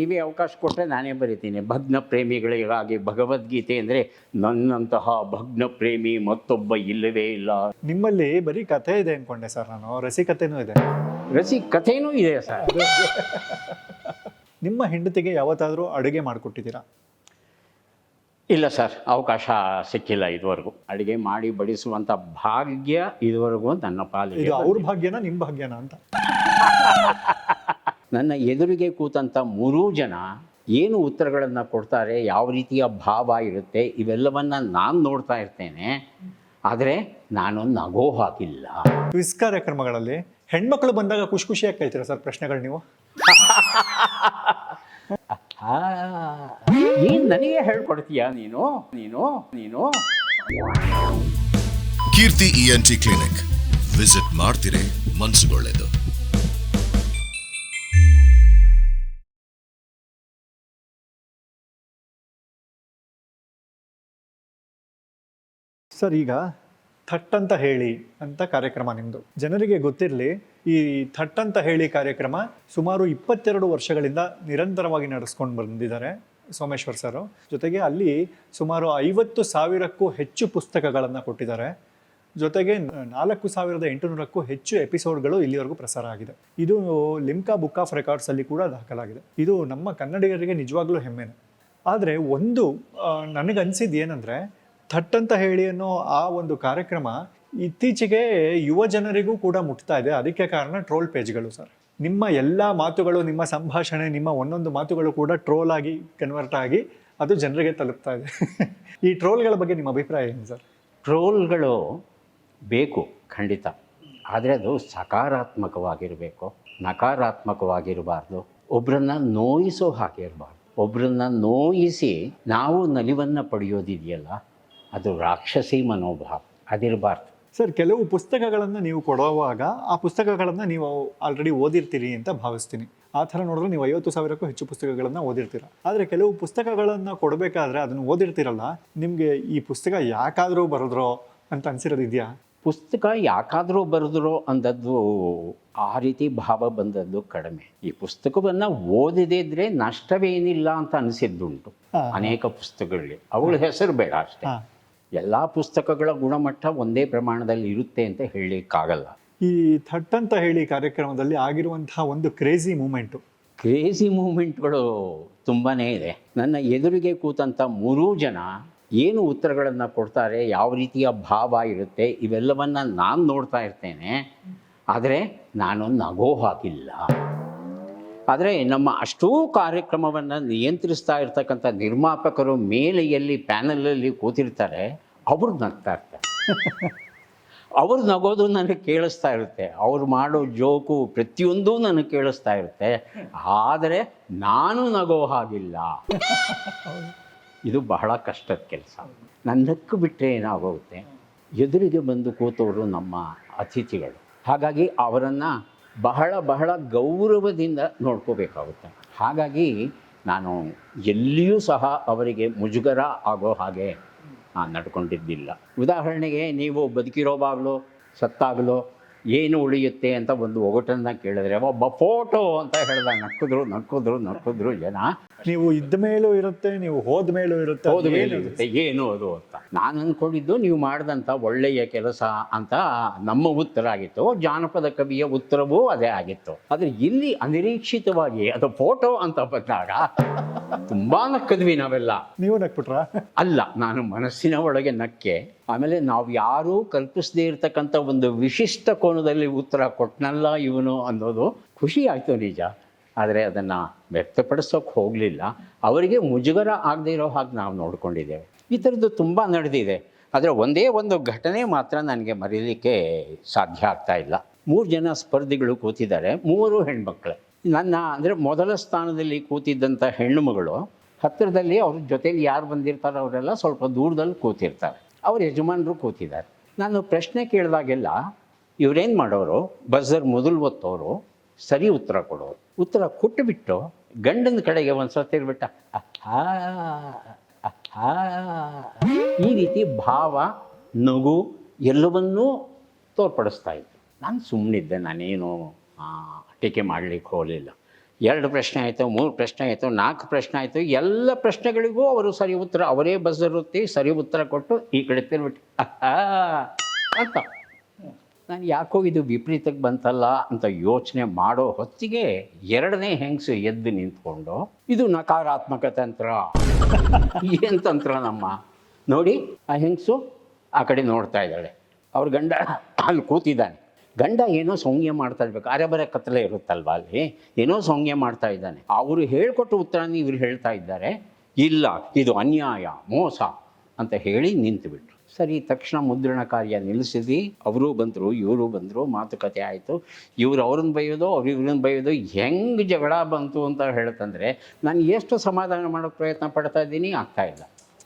ನೀವೇ ಅವಕಾಶ ಕೊಟ್ಟರೆ ನಾನೇ ಬರೀತೀನಿ. ಭಗ್ನ ಪ್ರೇಮಿಗಳಿಗಾಗಿ ಭಗವದ್ಗೀತೆ ಅಂದರೆ ನನ್ನಂತಹ ಭಗ್ನ ಪ್ರೇಮಿ ಮತ್ತೊಬ್ಬ ಇಲ್ಲವೇ ಇಲ್ಲ. ನಿಮ್ಮಲ್ಲಿ ಬರೀ ಕಥೆ ಇದೆ ಅನ್ಕೊಂಡೆ ಸರ್ ನಾನು. ರಸಿಕತೆನೂ ಇದೆ. ರಸಿ ಕಥೆನೂ ಇದೆ ಸರ್. ನಿಮ್ಮ ಹೆಂಡತಿಗೆ ಯಾವತ್ತಾದರೂ ಅಡುಗೆ ಮಾಡಿಕೊಟ್ಟಿದ್ದೀರಾ? ಇಲ್ಲ ಸರ್ ಅವಕಾಶ ಸಿಕ್ಕಿಲ್ಲ ಇದುವರೆಗೂ. ಅಡುಗೆ ಮಾಡಿ ಬಡಿಸುವಂಥ ಭಾಗ್ಯ ಇದುವರೆಗೂ ನನ್ನ ಪಾಲಿಗೆ ಇದು ಅವ್ರ ಭಾಗ್ಯನ ನಿಮ್ಮ ಭಾಗ್ಯನ ಅಂತ? ನನ್ನ ಎದುರಿಗೆ ಕೂತಂಥ ಮೂರೂ ಜನ ಏನು ಉತ್ತರಗಳನ್ನು ಕೊಡ್ತಾರೆ ಯಾವ ರೀತಿಯ ಭಾವ ಇರುತ್ತೆ ಇವೆಲ್ಲವನ್ನು ನಾನು ನೋಡ್ತಾ ಇರ್ತೇನೆ. ಆದರೆ ನಾನು ನಗೋ ಹಾಕಿಲ್ಲ ಕ್ವಿಸ್ ಕಾರ್ಯಕ್ರಮಗಳಲ್ಲಿ ಹೆಣ್ಮಕ್ಳು ಬಂದಾಗ ಖುಷಿ ಖುಷಿಯಾಗಿ ಕೇಳ್ತೀರಾ ಸರ್ ಪ್ರಶ್ನೆಗಳು ನೀವು? ಏನು ನನಗೆ ಹೇಳ್ಕೊಡ್ತೀಯಾ ನೀನು? ನೀನು? ನೀನು? ಕೀರ್ತಿ ಇಎನ್ಟಿ ಕ್ಲಿನಿಕ್ ವಿಸಿಟ್ ಮಾಡ್ತಿರೇ ಮನ್ಸುಗೊಳ್ಳೆದು. ಸರ್, ಈಗ ಥಟ್ ಅಂತ ಹೇಳಿ ಅಂತ ಕಾರ್ಯಕ್ರಮ ನಿಮ್ಮದು ಜನರಿಗೆ ಗೊತ್ತಿರಲಿ, ಈ ಥಟ್ ಅಂತ ಹೇಳಿ ಕಾರ್ಯಕ್ರಮ ಸುಮಾರು ಇಪ್ಪತ್ತೆರಡು ವರ್ಷಗಳಿಂದ ನಿರಂತರವಾಗಿ ನಡೆಸ್ಕೊಂಡು ಬಂದಿದ್ದಾರೆ ಸೋಮೇಶ್ವರ್ ಸರ್. ಜೊತೆಗೆ ಅಲ್ಲಿ ಸುಮಾರು ಐವತ್ತು ಸಾವಿರಕ್ಕೂ ಹೆಚ್ಚು ಪುಸ್ತಕಗಳನ್ನು ಕೊಟ್ಟಿದ್ದಾರೆ. ಜೊತೆಗೆ ನಾಲ್ಕು ಸಾವಿರದ ಎಂಟುನೂರಕ್ಕೂ ಹೆಚ್ಚು ಎಪಿಸೋಡ್ಗಳು ಇಲ್ಲಿವರೆಗೂ ಪ್ರಸಾರ ಆಗಿದೆ. ಇದು ಲಿಮ್ಕಾ ಬುಕ್ ಆಫ್ ರೆಕಾರ್ಡ್ಸ್ ಅಲ್ಲಿ ಕೂಡ ದಾಖಲಾಗಿದೆ. ಇದು ನಮ್ಮ ಕನ್ನಡಿಗರಿಗೆ ನಿಜವಾಗ್ಲೂ ಹೆಮ್ಮೆನೆ. ಆದರೆ ಒಂದು ನನಗನ್ಸಿದ್ದು ಏನಂದ್ರೆ ಥಟ್ ಅಂತ ಹೇಳಿ ಅನ್ನೋ ಆ ಒಂದು ಕಾರ್ಯಕ್ರಮ ಇತ್ತೀಚೆಗೆ ಯುವ ಜನರಿಗೂ ಕೂಡ ಮುಟ್ತಾ ಇದೆ. ಅದಕ್ಕೆ ಕಾರಣ ಟ್ರೋಲ್ ಪೇಜ್ಗಳು ಸರ್. ನಿಮ್ಮ ಎಲ್ಲ ಮಾತುಗಳು, ನಿಮ್ಮ ಸಂಭಾಷಣೆ, ನಿಮ್ಮ ಒಂದೊಂದು ಮಾತುಗಳು ಕೂಡ ಟ್ರೋಲ್ ಆಗಿ ಕನ್ವರ್ಟ್ ಆಗಿ ಅದು ಜನರಿಗೆ ತಲುಪ್ತಾ ಇದೆ. ಈ ಟ್ರೋಲ್ಗಳ ಬಗ್ಗೆ ನಿಮ್ಮ ಅಭಿಪ್ರಾಯ ಏನು ಸರ್? ಟ್ರೋಲ್ಗಳು ಬೇಕು, ಖಂಡಿತ. ಆದರೆ ಅದು ಸಕಾರಾತ್ಮಕವಾಗಿರಬೇಕು, ನಕಾರಾತ್ಮಕವಾಗಿರಬಾರ್ದು. ಒಬ್ಬರನ್ನ ನೋಯಿಸೋ ಹಾಗೆ ಇರಬಾರ್ದು. ಒಬ್ಬರನ್ನ ನೋಯಿಸಿ ನಾವು ನಲಿವನ್ನು ಪಡೆಯೋದಿದೆಯಲ್ಲ ಅದು ರಾಕ್ಷಸಿ ಮನೋಭಾವ ಅದಿರಬಾರ್ದು. ಸರ್ ಕೆಲವು ಪುಸ್ತಕಗಳನ್ನು ನೀವು ಕೊಡುವಾಗ ಆ ಪುಸ್ತಕಗಳನ್ನು ನೀವು ಆಲ್ರೆಡಿ ಓದಿರ್ತೀರಿ ಅಂತ ಭಾವಿಸ್ತೀನಿ. ಆ ಥರ ನೋಡಿದ್ರೆ ನೀವು ಐವತ್ತು ಸಾವಿರಕ್ಕೂ ಹೆಚ್ಚು ಪುಸ್ತಕಗಳನ್ನು ಓದಿರ್ತೀರ. ಆದರೆ ಕೆಲವು ಪುಸ್ತಕಗಳನ್ನು ಕೊಡಬೇಕಾದ್ರೆ ಅದನ್ನು ಓದಿರ್ತೀರಲ್ಲ ನಿಮಗೆ ಈ ಪುಸ್ತಕ ಯಾಕಾದರೂ ಬರೆದ್ರೋ ಅಂತ ಅನಿಸಿರೋದಿದೆಯಾ? ಪುಸ್ತಕ ಯಾಕಾದರೂ ಬರೆದ್ರೋ ಅಂದದ್ದು ಆ ರೀತಿ ಭಾವ ಬಂದದ್ದು ಕಡಿಮೆ. ಈ ಪುಸ್ತಕವನ್ನು ಓದಿದಿದ್ರೆ ನಷ್ಟವೇನಿಲ್ಲ ಅಂತ ಅನಿಸಿದ್ದುಂಟು. ಅನೇಕ ಪುಸ್ತಕಗಳಲ್ಲಿ ಅವುಗಳ ಹೆಸರು ಬೇಡ ಅಷ್ಟೇ. ಎಲ್ಲ ಪುಸ್ತಕಗಳ ಗುಣಮಟ್ಟ ಒಂದೇ ಪ್ರಮಾಣದಲ್ಲಿ ಇರುತ್ತೆ ಅಂತ ಹೇಳಲಿಕ್ಕಾಗಲ್ಲ. ಈ ಥಟ್ ಅಂತ ಹೇಳಿ ಕಾರ್ಯಕ್ರಮದಲ್ಲಿ ಆಗಿರುವಂತಹ ಒಂದು ಕ್ರೇಜಿ ಮೂಮೆಂಟು. ಕ್ರೇಜಿ ಮೂಮೆಂಟ್ಗಳು ತುಂಬಾ ಇದೆ. ನನ್ನ ಎದುರಿಗೆ ಕೂತಂಥ ಮೂರೂ ಜನ ಏನು ಉತ್ತರಗಳನ್ನು ಕೊಡ್ತಾರೆ ಯಾವ ರೀತಿಯ ಭಾವ ಇರುತ್ತೆ ಇವೆಲ್ಲವನ್ನು ನಾನು ನೋಡ್ತಾ ಇರ್ತೇನೆ. ಆದರೆ ನಾನು ನಗೋ ಹಾಕಿಲ್ಲ. ಆದರೆ ನಮ್ಮ ಅಷ್ಟೂ ಕಾರ್ಯಕ್ರಮವನ್ನು ನಿಯಂತ್ರಿಸ್ತಾ ಇರ್ತಕ್ಕಂಥ ನಿರ್ಮಾಪಕರು ಮೇಲೆಯಲ್ಲಿ ಪ್ಯಾನಲಲ್ಲಿ ಕೂತಿರ್ತಾರೆ ಅವರು ನಗ್ತಾ ಇರ್ತಾರೆ. ಅವ್ರು ನಗೋದು ನನಗೆ ಕೇಳಿಸ್ತಾ ಇರುತ್ತೆ ಅವ್ರು ಮಾಡೋ ಜೋಕು ಪ್ರತಿಯೊಂದೂ ನನಗೆ ಕೇಳಿಸ್ತಾ ಇರುತ್ತೆ. ಆದರೆ ನಾನು ನಗೋ ಹಾಗಿಲ್ಲ. ಇದು ಬಹಳ ಕಷ್ಟದ ಕೆಲಸ. ನನ್ನ ನಕ್ಕು ಬಿಟ್ಟರೆ ಏನಾಗೋಗುತ್ತೆ? ಎದುರಿಗೆ ಬಂದು ಕೂತವರು ನಮ್ಮ ಅತಿಥಿಗಳು. ಹಾಗಾಗಿ ಅವರನ್ನು ಬಹಳ ಬಹಳ ಗೌರವದಿಂದ ನೋಡ್ಕೋಬೇಕಾಗುತ್ತೆ. ಹಾಗಾಗಿ ನಾನು ಎಲ್ಲಿಯೂ ಸಹ ಅವರಿಗೆ ಮುಜುಗರ ಆಗೋ ಹಾಗೆ ನಾನು ನಡ್ಕೊಂಡಿದ್ದಿಲ್ಲ. ಉದಾಹರಣೆಗೆ ನೀವು ಬದುಕಿರೋವಾಗಲೋ ಸತ್ತಾಗಲೋ, ಏನು ಉಳಿಯುತ್ತೆ ಅಂತ ಒಂದು ಒಗಟನ್ನು ಕೇಳಿದ್ರೆ, ಒಬ್ಬ ಫೋಟೋ ಅಂತ ಹೇಳಿದ ನಕ್ಕಿದ್ರು ನಕ್ಕಿದ್ರು ನಕ್ಕಿದ್ರು ಜನ ನೀವು ಇದ್ದ ಮೇಲೂ ಇರುತ್ತೆ ನೀವು ಹೋದ ಮೇಲೂ ಇರುತ್ತೆ ಹೋದ ಮೇಲೆ? ಇರುತ್ತೆ ಏನು ಅದು ಅಂತ. ನಾನು ಅಂದ್ಕೊಂಡಿದ್ದು ನೀವು ಮಾಡಿದಂಥ ಒಳ್ಳೆಯ ಕೆಲಸ ಅಂತ ನಮ್ಮ ಉತ್ತರ ಆಗಿತ್ತು. ಜಾನಪದ ಕವಿಯ ಉತ್ತರವೂ ಅದೇ ಆಗಿತ್ತು. ಆದರೆ ಇಲ್ಲಿ ಅನಿರೀಕ್ಷಿತವಾಗಿ ಅದು ಫೋಟೋ ಅಂತ ಬಂದಾಗ ತುಂಬಾ ನಕ್ಕದ್ವಿ ನಾವೆಲ್ಲ. ನೀವು ನಕ್ಬಿಟ್ರ? ಅಲ್ಲ ನಾನು ಮನಸ್ಸಿನ ಒಳಗೆ ನಕ್ಕೆ. ಆಮೇಲೆ ನಾವು ಯಾರೂ ಕಲ್ಪಿಸದೇ ಇರತಕ್ಕಂಥ ಒಂದು ವಿಶಿಷ್ಟ ಕೋನದಲ್ಲಿ ಉತ್ತರ ಕೊಟ್ಟನಲ್ಲ ಇವನು ಅನ್ನೋದು ಖುಷಿ ಆಯಿತು ನಿಜ. ಆದರೆ ಅದನ್ನು ವ್ಯಕ್ತಪಡಿಸೋಕೆ ಹೋಗಲಿಲ್ಲ. ಅವರಿಗೆ ಮುಜುಗರ ಆಗದೇ ಇರೋ ಹಾಗೆ ನಾವು ನೋಡಿಕೊಂಡಿದ್ದೇವೆ. ಈ ಥರದ್ದು ತುಂಬ ನಡೆದಿದೆ. ಆದರೆ ಒಂದೇ ಒಂದು ಘಟನೆ ಮಾತ್ರ ನನಗೆ ಮರೀಲಿಕ್ಕೆ ಸಾಧ್ಯ ಆಗ್ತಾ ಇಲ್ಲ. ಮೂರು ಜನ ಸ್ಪರ್ಧಿಗಳು ಕೂತಿದ್ದಾರೆ. ಮೂರು ಹೆಣ್ಮಕ್ಳು. ನನ್ನ ಅಂದರೆ ಮೊದಲ ಸ್ಥಾನದಲ್ಲಿ ಕೂತಿದ್ದಂಥ ಹೆಣ್ಣುಮಗಳು ಹತ್ತಿರದಲ್ಲಿ ಅವ್ರ ಜೊತೇಲಿ ಯಾರು ಬಂದಿರ್ತಾರೋ ಅವರೆಲ್ಲ ಸ್ವಲ್ಪ ದೂರದಲ್ಲಿ ಕೂತಿರ್ತಾರೆ. ಅವ್ರ ಯಜಮಾನರು ಕೂತಿದ್ದಾರೆ. ನಾನು ಪ್ರಶ್ನೆ ಕೇಳಿದಾಗೆಲ್ಲ ಇವರೇನು ಮಾಡೋರು? ಬಜರ್ ಮೊದಲು ಒತ್ತೋರು? ಸರಿ ಉತ್ತರ ಕೊಡೋರು ಉತ್ತರ ಕೊಟ್ಟುಬಿಟ್ಟು ಗಂಡನ ಕಡೆಗೆ ಒಂದು ಸತಿ ಇರ್ಬಿಟ್ಟ ಅಹಾ ಅಹಾ. ಈ ರೀತಿ ಭಾವ, ನಗು ಎಲ್ಲವನ್ನೂ ತೋರ್ಪಡಿಸ್ತಾ ಇತ್ತು. ನಾನು ಸುಮ್ಮನಿದ್ದೆ ನಾನೇನು ಟೀಕೆ ಮಾಡಲಿಕ್ಕೆ ಹೋಗಲಿಲ್ಲ. ಎರಡು ಪ್ರಶ್ನೆ ಆಯಿತು, ಮೂರು ಪ್ರಶ್ನೆ ಆಯಿತು, ನಾಲ್ಕು ಪ್ರಶ್ನೆ ಆಯಿತು, ಎಲ್ಲ ಪ್ರಶ್ನೆಗಳಿಗೂ ಅವರು ಸರಿ ಉತ್ತರ, ಅವರೇ ಬಸರುತ್ತಿ ಸರಿ ಉತ್ತರ ಕೊಟ್ಟು ಈ ಕಡೆ ತಿರ್ಬಿಟ್ಟು ಅಂತ. ನಾನು ಯಾಕೋ ಇದು ವಿಪರೀತಕ್ಕೆ ಬಂತಲ್ಲ ಅಂತ ಯೋಚನೆ ಮಾಡೋ ಹೊತ್ತಿಗೆ ಎರಡನೇ ಹೆಂಗಸು ಎದ್ದು ನಿಂತ್ಕೊಂಡು, ಇದು ನಕಾರಾತ್ಮಕ ತಂತ್ರ. ಏನು ತಂತ್ರ ನಮ್ಮ? ನೋಡಿ, ಆ ಹೆಂಗಸು ಆ ಕಡೆ ನೋಡ್ತಾ ಇದ್ದಾಳೆ. ಅವ್ರ ಗಂಡ ಅಲ್ಲಿ ಕೂತಿದ್ದಾನೆ. ಗಂಡ ಏನೋ ಸೌಮ್ಯ ಮಾಡ್ತಾ ಇರ್ಬೇಕು. ಅರೆ ಬರೆ ಕತ್ತಲೆ ಇರುತ್ತಲ್ವ ಅಲ್ಲಿ? ಏನೋ ಸೌಮ್ಯ ಮಾಡ್ತಾ ಇದ್ದಾನೆ. ಅವರು ಹೇಳ್ಕೊಟ್ಟು ಉತ್ತರನ ಇವ್ರು ಹೇಳ್ತಾ ಇದ್ದಾರೆ. ಇಲ್ಲ, ಇದು ಅನ್ಯಾಯ, ಮೋಸ ಅಂತ ಹೇಳಿ ನಿಂತುಬಿಟ್ರು. ಸರಿ, ತಕ್ಷಣ ಮುದ್ರಣ ಕಾರ್ಯ ನಿಲ್ಲಿಸಿದ್ವಿ. ಅವರು ಬಂದರು, ಇವರು ಬಂದರು, ಮಾತುಕತೆ ಆಯಿತು. ಇವ್ರು ಅವ್ರನ್ನ ಬೈಯೋದು, ಅವ್ರು ಇವ್ರನ್ನ ಬೈಯೋದು, ಹೆಂಗೆ ಜಗಳ ಬಂತು ಅಂತ ಹೇಳ್ತಂದರೆ ನಾನು ಎಷ್ಟು ಸಮಾಧಾನ ಮಾಡೋಕ್ಕೆ ಪ್ರಯತ್ನ ಪಡ್ತಾ ಇದ್ದೀನಿ ಆಗ್ತಾಯಿಲ್ಲ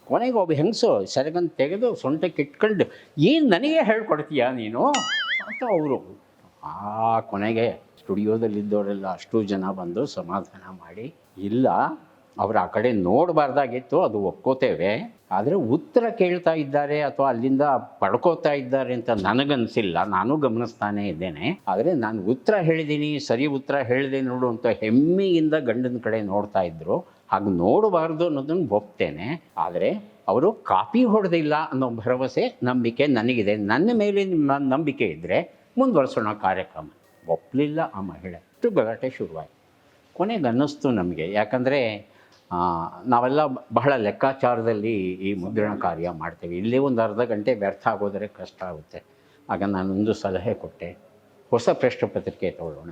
ಕೊನೆಗೆ ಒಬ್ಬ ಹೆಂಗಸು ಸೆರಗನ್ನು ತೆಗೆದು ಸೊಂಟಕ್ಕೆ ಇಟ್ಕೊಂಡು, ಏನು ನನಗೆ ಹೇಳ್ಕೊಡ್ತೀಯಾ ನೀನು? ಅಂತ ಅವರು. ಆ ಕೊನೆಗೆ ಸ್ಟುಡಿಯೋದಲ್ಲಿದ್ದವರೆಲ್ಲ ಅಷ್ಟು ಜನ ಬಂದು ಸಮಾಧಾನ ಮಾಡಿ, ಇಲ್ಲ, ಅವ್ರು ಆ ಕಡೆ ನೋಡಬಾರ್ದಾಗಿತ್ತು, ಅದು ಒಪ್ಕೋತೇವೆ. ಆದರೆ ಉತ್ತರ ಕೇಳ್ತಾ ಇದ್ದಾರೆ ಅಥವಾ ಅಲ್ಲಿಂದ ಪಡ್ಕೋತಾ ಇದ್ದಾರೆ ಅಂತ ನನಗನ್ಸಿಲ್ಲ. ನಾನು ಗಮನಿಸ್ತಾನೆ ಇದ್ದೇನೆ. ಆದರೆ ನಾನು ಉತ್ತರ ಹೇಳಿದ್ದೀನಿ ಸರಿ ಉತ್ತರ ಹೇಳಿದೆ ನೋಡು ಅಂತ ಹೆಮ್ಮೆಯಿಂದ ಗಂಡನ ಕಡೆ ನೋಡ್ತಾ ಇದ್ರು. ಹಾಗೆ ನೋಡಬಾರ್ದು ಅನ್ನೋದನ್ನು ಒಪ್ತೇನೆ. ಆದರೆ ಅವರು ಕಾಪಿ ಹೊಡೆದಿಲ್ಲ ಅನ್ನೋ ಭರವಸೆ, ನಂಬಿಕೆ ನನಗಿದೆ. ನನ್ನ ಮೇಲೆ ನಿಮ್ಮ ನಂಬಿಕೆ ಇದ್ದರೆ ಮುಂದುವರ್ಸೋಣ ಕಾರ್ಯಕ್ರಮ. ಒಪ್ಪಲಿಲ್ಲ ಆ ಮಹಿಳೆ. ಅಷ್ಟು ಗಲಾಟೆ ಶುರುವಾಯಿತು. ಕೊನೆಗೆ ಅನ್ನಿಸ್ತು ನಮಗೆ. ಯಾಕಂದರೆ ನಾವೆಲ್ಲ ಬಹಳ ಲೆಕ್ಕಾಚಾರದಲ್ಲಿ ಈ ಮುದ್ರಣ ಕಾರ್ಯ ಮಾಡ್ತೇವೆ. ಇಲ್ಲೇ ಒಂದು ಅರ್ಧ ಗಂಟೆ ವ್ಯರ್ಥ ಆಗೋದರೆ ಕಷ್ಟ ಆಗುತ್ತೆ. ಆಗ ನಾನೊಂದು ಸಲಹೆ ಕೊಟ್ಟೆ. ಹೊಸ ಪ್ರಶ್ನೆ ಪತ್ರಿಕೆ ತಗೊಳ್ಳೋಣ.